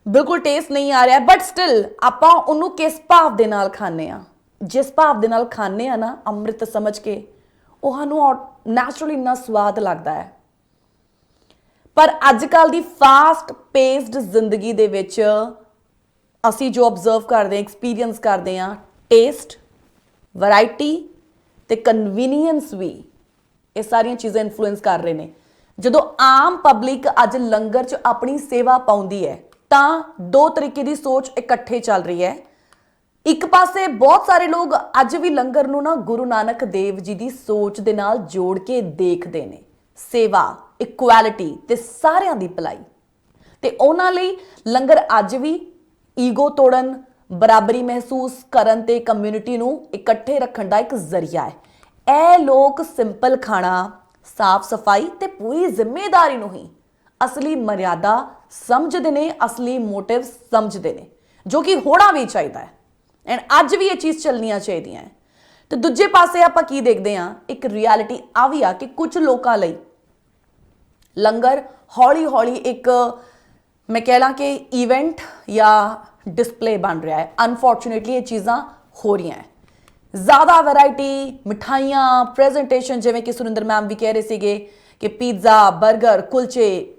ਬਿਲਕੁਲ ਟੇਸਟ ਨਹੀਂ ਆ ਰਿਹਾ ਬਟ ਸਟਿਲ ਆਪਾਂ ਉਹਨੂੰ ਕਿਸ ਭਾਵ ਦੇ ਨਾਲ ਖਾਂਦੇ ਆ ਜਿਸ ਭਾਵ ਦੇ ਨਾਲ ਖਾਂਦੇ ਆ ਨਾ ਅੰਮ੍ਰਿਤ ਸਮਝ ਕੇ, ਉਹ ਸਾਨੂੰ ਨੈਚੁਰਲੀ ਇੰਨਾ ਸਵਾਦ ਲੱਗਦਾ ਹੈ। ਪਰ ਅੱਜ ਕੱਲ ਦੀ ਫਾਸਟ ਪੇਸਡ ਜ਼ਿੰਦਗੀ ਦੇ ਵਿੱਚ ਅਸੀਂ ਜੋ ਆਬਜ਼ਰਵ ਕਰਦੇ ਹਾਂ ਐਕਸਪੀਰੀਅੰਸ ਕਰਦੇ ਹਾਂ ਟੇਸਟ ਵੈਰਾਈਟੀ ਤੇ ਕਨਵੀਨੀਅੰਸ ਵੀ ਇਹ ਸਾਰੀਆਂ ਚੀਜ਼ਾਂ ਇਨਫਲੂਐਂਸ ਕਰ ਰਹੇ ਨੇ। ਜਦੋਂ ਆਮ ਪਬਲਿਕ ਅੱਜ ਲੰਗਰ 'ਚ ਆਪਣੀ ਸੇਵਾ ਪਾਉਂਦੀ ਹੈ ਤਾਂ ਦੋ ਤਰੀਕੇ ਦੀ ਸੋਚ ਇਕੱਠੇ ਚੱਲ ਰਹੀ ਹੈ। ਇੱਕ ਪਾਸੇ ਬਹੁਤ ਸਾਰੇ ਲੋਕ ਅੱਜ ਵੀ ਲੰਗਰ ਨੂੰ ਨਾ ਗੁਰੂ ਨਾਨਕ ਦੇਵ ਜੀ ਦੀ ਸੋਚ ਦੇ ਨਾਲ ਜੋੜ ਕੇ ਦੇਖਦੇ ਨੇ। ਸੇਵਾ ਇਕੁਐਲਿਟੀ ਤੇ ਸਾਰਿਆਂ ਦੀ ਭਲਾਈ। ਤੇ ਉਹਨਾਂ ਲਈ ਲੰਗਰ ਅੱਜ ਵੀ ਈਗੋ ਤੋੜਨ, ਬਰਾਬਰੀ ਮਹਿਸੂਸ ਕਰਨ ਤੇ ਕਮਿਊਨਿਟੀ ਨੂੰ ਇਕੱਠੇ ਰੱਖਣ ਦਾ ਇੱਕ ਜ਼ਰੀਆ ਹੈ। ਇਹ ਲੋਕ ਸਿੰਪਲ ਖਾਣਾ, ਸਾਫ਼ ਸਫ਼ਾਈ ਤੇ ਪੂਰੀ ਜ਼ਿੰਮੇਵਾਰੀ ਨੂੰ ਹੀ ਅਸਲੀ ਮਰਿਆਦਾ ਸਮਝਦੇ ਨੇ, ਅਸਲੀ ਮੋਟਿਵ ਸਮਝਦੇ ਨੇ, ਜੋ ਕਿ ਹੋਣਾ ਵੀ ਚਾਹੀਦਾ ਹੈ। ਐਂਡ ਅੱਜ ਵੀ ਇਹ ਚੀਜ਼ ਚੱਲਣੀਆਂ ਚਾਹੀਦੀਆਂ ਹੈ। ਤੇ ਦੂਜੇ ਪਾਸੇ ਆਪਾਂ ਕੀ ਦੇਖਦੇ ਹਾਂ? ਇੱਕ ਰਿਐਲਿਟੀ ਆ ਵੀ ਆ ਕਿ ਕੁਝ ਲੋਕਾਂ ਲਈ ਲੰਗਰ ਹੌਲੀ ਹੌਲੀ ਇੱਕ, ਮੈਂ ਕਹਿ ਲਾਂ ਕਿ ਇਵੈਂਟ ਜਾਂ ਡਿਸਪਲੇ ਬਣ ਰਿਹਾ ਹੈ। ਅਨਫੋਰਚੂਨੇਟਲੀ ਇਹ ਚੀਜ਼ਾਂ ਹੋ ਰਹੀਆਂ ਹੈ। ਜ਼ਿਆਦਾ ਵੈਰਾਈਟੀ ਮਿਠਾਈਆਂ ਪ੍ਰੈਜੈਂਟੇਸ਼ਨ ਜਿਵੇਂ ਕਿ ਸੁਰਿੰਦਰ ਮੈਮ ਵੀ ਕਹਿ ਰਹੇ ਸੀਗੇ ਕਿ ਪੀਜ਼ਾ 버ਗਰ ਕੁਲਚੇ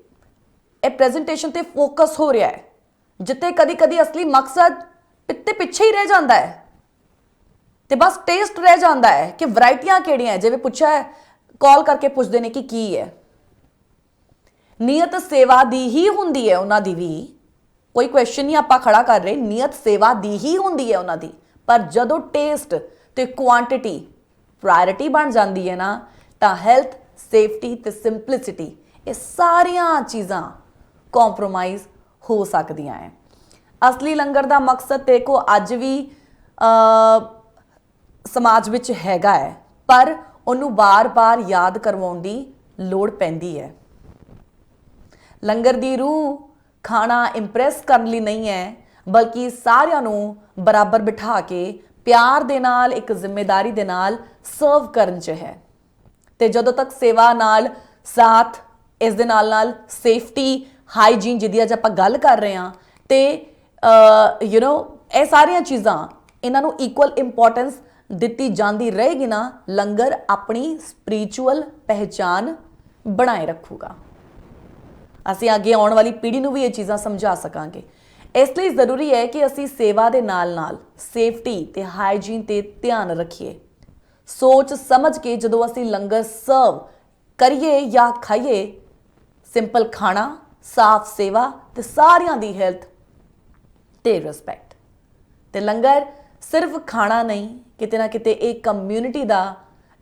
ਇਹ ਪ੍ਰੈਜੈਂਟੇਸ਼ਨ ਤੇ ਫੋਕਸ ਹੋ ਰਿਹਾ ਹੈ ਜਿੱਤੇ ਕਦੀ-ਕਦੀ ਅਸਲੀ ਮਕਸਦ ਪਿੱਤੇ ਪਿੱਛੇ ਹੀ ਰਹਿ ਜਾਂਦਾ ਹੈ। ਤੇ ਬਸ ਟੇਸਟ ਰਹਿ ਜਾਂਦਾ ਹੈ ਕਿ ਵੈਰਾਈਟੀਆਂ ਕਿਹੜੀਆਂ ਹੈ। ਜਿਵੇਂ ਪੁੱਛਿਆ ਹੈ ਕਾਲ ਕਰਕੇ ਪੁੱਛਦੇ ਨੇ ਕਿ ਕੀ ਹੈ। ਨੀਅਤ ਸੇਵਾ ਦੀ ਹੀ ਹੁੰਦੀ ਹੈ ਉਹਨਾਂ ਦੀ ਵੀ। ਕੋਈ ਕੁਐਸਚਨ ਨਹੀਂ, ਆਪਾਂ ਖੜਾ ਕਰ ਰਹੇ ਨੀਅਤ ਸੇਵਾ ਦੀ ਹੀ ਹੁੰਦੀ ਹੈ ਉਹਨਾਂ ਦੀ। ਪਰ ਜਦੋਂ ਟੇਸਟ ਤੇ ਕੁਆਂਟੀਟੀ ਪ੍ਰਾਇੋਰਟੀ ਬਣ ਜਾਂਦੀ ਹੈ ਨਾ, ਤਾਂ ਹੈਲਥ ਸੇਫਟੀ ਤੇ ਸਿੰਪਲਿਸਿਟੀ ਇਹ ਸਾਰੀਆਂ ਚੀਜ਼ਾਂ ਕੰਪਰੋਮਾਈਜ਼ ਹੋ ਸਕਦੀਆਂ ਹੈ ਅਸਲੀ ਲੰਗਰ ਦਾ ਮਕਸਦ ਦੇਖੋ ਅੱਜ ਵੀ ਸਮਾਜ ਵਿੱਚ ਹੈਗਾ ਹੈ ਪਰ ਉਹਨੂੰ ਬਾਰ-ਬਾਰ ਯਾਦ ਕਰਵਾਉਣ ਦੀ ਲੋੜ ਪੈਂਦੀ ਹੈ ਲੰਗਰ ਦੀ ਰੂਹ ਖਾਣਾ ਇੰਪ੍ਰੈਸ ਕਰਨ ਲਈ ਨਹੀਂ ਹੈ ਬਲਕਿ ਸਾਰਿਆਂ ਨੂੰ ਬਰਾਬਰ ਬਿਠਾ ਕੇ ਪਿਆਰ ਦੇ ਨਾਲ, ਇੱਕ ਜ਼ਿੰਮੇਵਾਰੀ ਦੇ ਨਾਲ ਸਰਵ ਕਰਨ 'ਚ ਹੈ। ਤੇ ਜਦੋਂ ਤੱਕ ਸੇਵਾ ਨਾਲ ਸਾਥ, ਇਸ ਦੇ ਨਾਲ ਨਾਲ ਸੇਫਟੀ ਹਾਈਜੀਨ ਜਿਹਦੀ ਅੱਜ ਆਪਾਂ ਗੱਲ ਕਰ ਰਹੇ ਹਾਂ ਤੇ ਯੂ نو ਇਹ ਸਾਰੀਆਂ ਚੀਜ਼ਾਂ ਇਹਨਾਂ ਨੂੰ ਇਕੁਅਲ ਇੰਪੋਰਟੈਂਸ ਦਿੱਤੀ ਜਾਂਦੀ ਰਹੇਗੀ ਨਾ, ਲੰਗਰ ਆਪਣੀ ਸਪਿਰਚੁਅਲ ਪਹਿਚਾਨ ਬਣਾਏ ਰੱਖੂਗਾ। ਅਸੀਂ ਅੱਗੇ ਆਉਣ ਵਾਲੀ ਪੀੜ੍ਹੀ ਨੂੰ ਵੀ ਇਹ ਚੀਜ਼ਾਂ ਸਮਝਾ ਸਕਾਂਗੇ। ਇਸ ਲਈ ਜ਼ਰੂਰੀ ਹੈ ਕਿ ਅਸੀਂ ਸੇਵਾ ਦੇ ਨਾਲ-ਨਾਲ ਸੇਫਟੀ ਤੇ ਹਾਈਜੀਨ ਤੇ ਧਿਆਨ ਰੱਖੀਏ। ਸੋਚ ਸਮਝ ਕੇ ਜਦੋਂ ਅਸੀਂ ਲੰਗਰ ਸਰਵ ਕਰੀਏ ਜਾਂ ਖਾਈਏ ਸਿੰਪਲ ਖਾਣਾ ਸਾਫ਼ ਸੇਵਾ ਤੇ ਸਾਰਿਆਂ ਦੀ ਹੈਲਥ ਤੇ ਰਿਸਪੈਕਟ ਤੇ ਲੰਗਰ ਸਿਰਫ ਖਾਣਾ ਨਹੀਂ, ਕਿਤੇ ਨਾ ਕਿਤੇ ਇਹ ਕਮਿਊਨਿਟੀ ਦਾ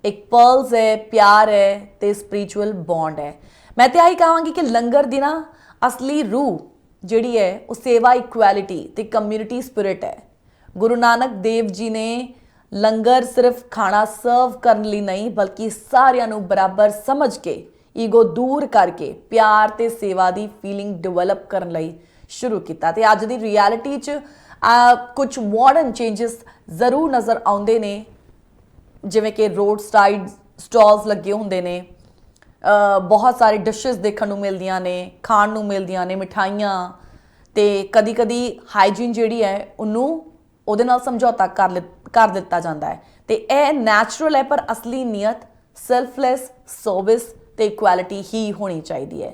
ਇੱਕ ਪਲਸ ਹੈ, ਪਿਆਰ ਹੈ ਤੇ ਸਪਿਰਚੁਅਲ ਬੌਂਡ ਹੈ। ਮੈਂ ਤੇ ਆਹੀ ਕਹਾਂਗੀ ਕਿ ਲੰਗਰ ਦੀ ਨਾ ਅਸਲੀ ਰੂਹ ਜਿਹੜੀ ਹੈ, ਉਹ ਸੇਵਾ ਇਕੁਐਲਿਟੀ ਤੇ ਕਮਿਊਨਿਟੀ ਸਪਿਰਿਟ ਹੈ। ਗੁਰੂ ਨਾਨਕ ਦੇਵ ਜੀ ਨੇ ਲੰਗਰ ਸਿਰਫ ਖਾਣਾ ਸਰਵ ਕਰਨ ਲਈ ਨਹੀਂ, ਬਲਕਿ ਸਾਰਿਆਂ ਨੂੰ ਬਰਾਬਰ ਸਮਝ ਕੇ ਈਗੋ ਦੂਰ ਕਰਕੇ ਪਿਆਰ ਤੇ ਸੇਵਾ ਦੀ ਫੀਲਿੰਗ ਡਿਵੈਲਪ ਕਰਨ ਲਈ ਸ਼ੁਰੂ ਕੀਤਾ ਤੇ ਅੱਜ ਦੀ ਰਿਐਲਿਟੀ 'ਚ ਕੁਝ ਮਾਡਰਨ ਚੇਂਜਸ ਜ਼ਰੂਰ ਨਜ਼ਰ ਆਉਂਦੇ ਨੇ। ਜਿਵੇਂ ਕਿ ਰੋਡ ਸਾਈਡ ਸਟਾਲਸ ਲੱਗੇ ਹੁੰਦੇ ਨੇ। ਬਹੁਤ ਸਾਰੇ ਡਿਸ਼ਸ ਦੇਖਣ ਨੂੰ ਮਿਲਦੀਆਂ ਨੇ, ਖਾਣ ਨੂੰ ਮਿਲਦੀਆਂ ਨੇ, ਮਿਠਾਈਆਂ। ਤੇ ਕਦੀ-ਕਦੀ ਹਾਈਜੀਨ ਜਿਹੜੀ ਹੈ, ਉਹਨੂੰ ਉਹਦੇ ਨਾਲ ਸਮਝੌਤਾ ਕਰ ਲਿ- ਕਰ ਦਿੱਤਾ ਜਾਂਦਾ ਹੈ। ਤੇ ਇਹ ਨੈਚੁਰਲ ਹੈ, ਪਰ ਅਸਲੀ ਨੀਅਤ ਸੈਲਫਲੈਸ ਸਰਵਿਸ ਤੇ ਇਕੁਐਲਿਟੀ ਹੀ ਹੋਣੀ ਚਾਹੀਦੀ ਹੈ।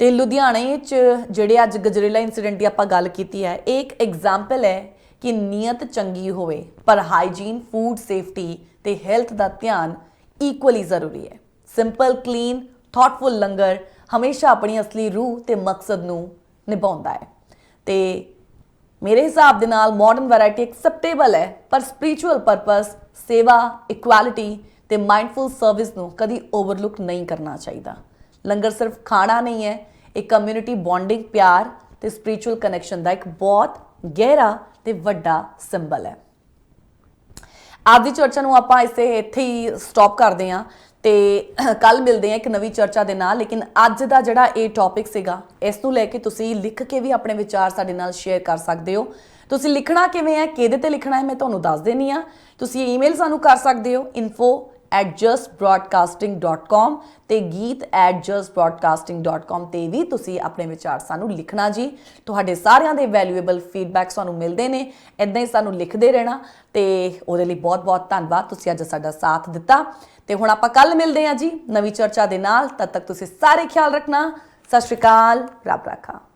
ਤੇ ਲੁਧਿਆਣੇ ਚ ਜਿਹੜੇ ਅੱਜ ਗਜਰੇਲਾ ਇਨਸੀਡੈਂਟ ਦੀ ਆਪਾਂ ਗੱਲ ਕੀਤੀ ਹੈ, ਇਹ ਇੱਕ ਐਗਜ਼ਾਮਪਲ ਹੈ ਕਿ ਨੀਅਤ ਚੰਗੀ ਹੋਵੇ, ਪਰ ਹਾਈਜੀਨ ਫੂਡ ਸੇਫਟੀ ਤੇ ਹੈਲਥ ਦਾ ਧਿਆਨ ਇਕੁਅਲੀ ਜ਼ਰੂਰੀ ਹੈ। ਸਿੰਪਲ ਕਲੀਨ ਥਾਟਫੁਲ ਲੰਗਰ ਹਮੇਸ਼ਾ ਆਪਣੀ ਅਸਲੀ ਰੂਹ ਤੇ ਮਕਸਦ ਨੂੰ ਨਿਭਾਉਂਦਾ ਹੈ। ਤੇ ਮੇਰੇ ਹਿਸਾਬ ਦੇ ਨਾਲ ਮਾਡਰਨ ਵੈਰਾਈਟੀ ਐਕਸੈਪਟੇਬਲ ਹੈ, ਪਰ ਸਪਿਰਚੁਅਲ ਪਰਪਸ ਸੇਵਾ ਇਕੁਐਲਿਟੀ ਤੇ ਮਾਈਂਡਫੁਲ ਸਰਵਿਸ ਨੂੰ ਕਦੀ ਓਵਰਲੁੱਕ ਨਹੀਂ ਕਰਨਾ ਚਾਹੀਦਾ। ਲੰਗਰ ਸਿਰਫ ਖਾਣਾ ਨਹੀਂ ਹੈ, ਇਹ ਕਮਿਊਨਿਟੀ ਬੌਂਡਿੰਗ ਪਿਆਰ ਤੇ ਸਪਿਰਚੁਅਲ ਕਨੈਕਸ਼ਨ ਦਾ ਇੱਕ ਬਹੁਤ ਗਹਿਰਾ ਤੇ ਵੱਡਾ ਸਿੰਬਲ ਹੈ। ਅੱਜ ਦੀ ਚਰਚਾ ਨੂੰ ਆਪਾਂ ਇਸੇ ਇੱਥੇ ਹੀ ਸਟਾਪ ਕਰਦੇ ਹਾਂ ਤੇ ਕੱਲ ਮਿਲਦੇ ਹਾਂ ਇੱਕ ਨਵੀਂ ਚਰਚਾ ਦੇ ਨਾਲ, ਲੇਕਿਨ ਅੱਜ ਦਾ ਜਿਹੜਾ ਇਹ ਟੌਪਿਕ ਸੀਗਾ, ਇਸ ਨੂੰ ਲੈ ਕੇ ਤੁਸੀਂ ਲਿਖ ਕੇ ਵੀ ਆਪਣੇ ਵਿਚਾਰ ਸਾਡੇ ਨਾਲ ਸ਼ੇਅਰ ਕਰ ਸਕਦੇ ਹੋ। ਤੁਸੀਂ ਲਿਖਣਾ ਕਿਵੇਂ ਹੈ, ਕਿਹਦੇ ਤੇ ਲਿਖਣਾ ਹੈ, ਮੈਂ ਤੁਹਾਨੂੰ ਦੱਸ ਦੇਣੀ ਆ ਤੁਸੀਂ ਈਮੇਲ ਸਾਨੂੰ ਕਰ ਸਕਦੇ ਹੋ info@justbroadcasting.com ਤੇ geet@justbroadcasting.com ਤੇ ਵੀ ਤੁਸੀਂ ਆਪਣੇ ਵਿਚਾਰ ਸਾਨੂੰ ਲਿਖਣਾ ਜੀ। ਤੁਹਾਡੇ ਸਾਰਿਆਂ ਦੇ ਵੈਲਿਊਏਬਲ ਫੀਡਬੈਕ ਸਾਨੂੰ ਮਿਲਦੇ ਨੇ। ਇਦਾਂ ਹੀ ਸਾਨੂੰ ਲਿਖਦੇ ਰਹਿਣਾ ਤੇ ਉਹਦੇ ਲਈ ਬਹੁਤ-ਬਹੁਤ ਧੰਨਵਾਦ। ਤੁਸੀਂ ਅੱਜ ਸਾਡਾ ਸਾਥ ਦਿੱਤਾ। ਤੇ ਹੁਣ ਆਪਾਂ ਕੱਲ ਮਿਲਦੇ ਹਾਂ ਜੀ ਨਵੀਂ ਚਰਚਾ ਦੇ ਨਾਲ। ਤਦ ਤੱਕ ਤੁਸੀਂ ਸਾਰੇ ਖਿਆਲ ਰੱਖਣਾ। ਸਤਿ ਸ਼੍ਰੀ ਅਕਾਲ। ਰੱਬ ਰਾਖਾ।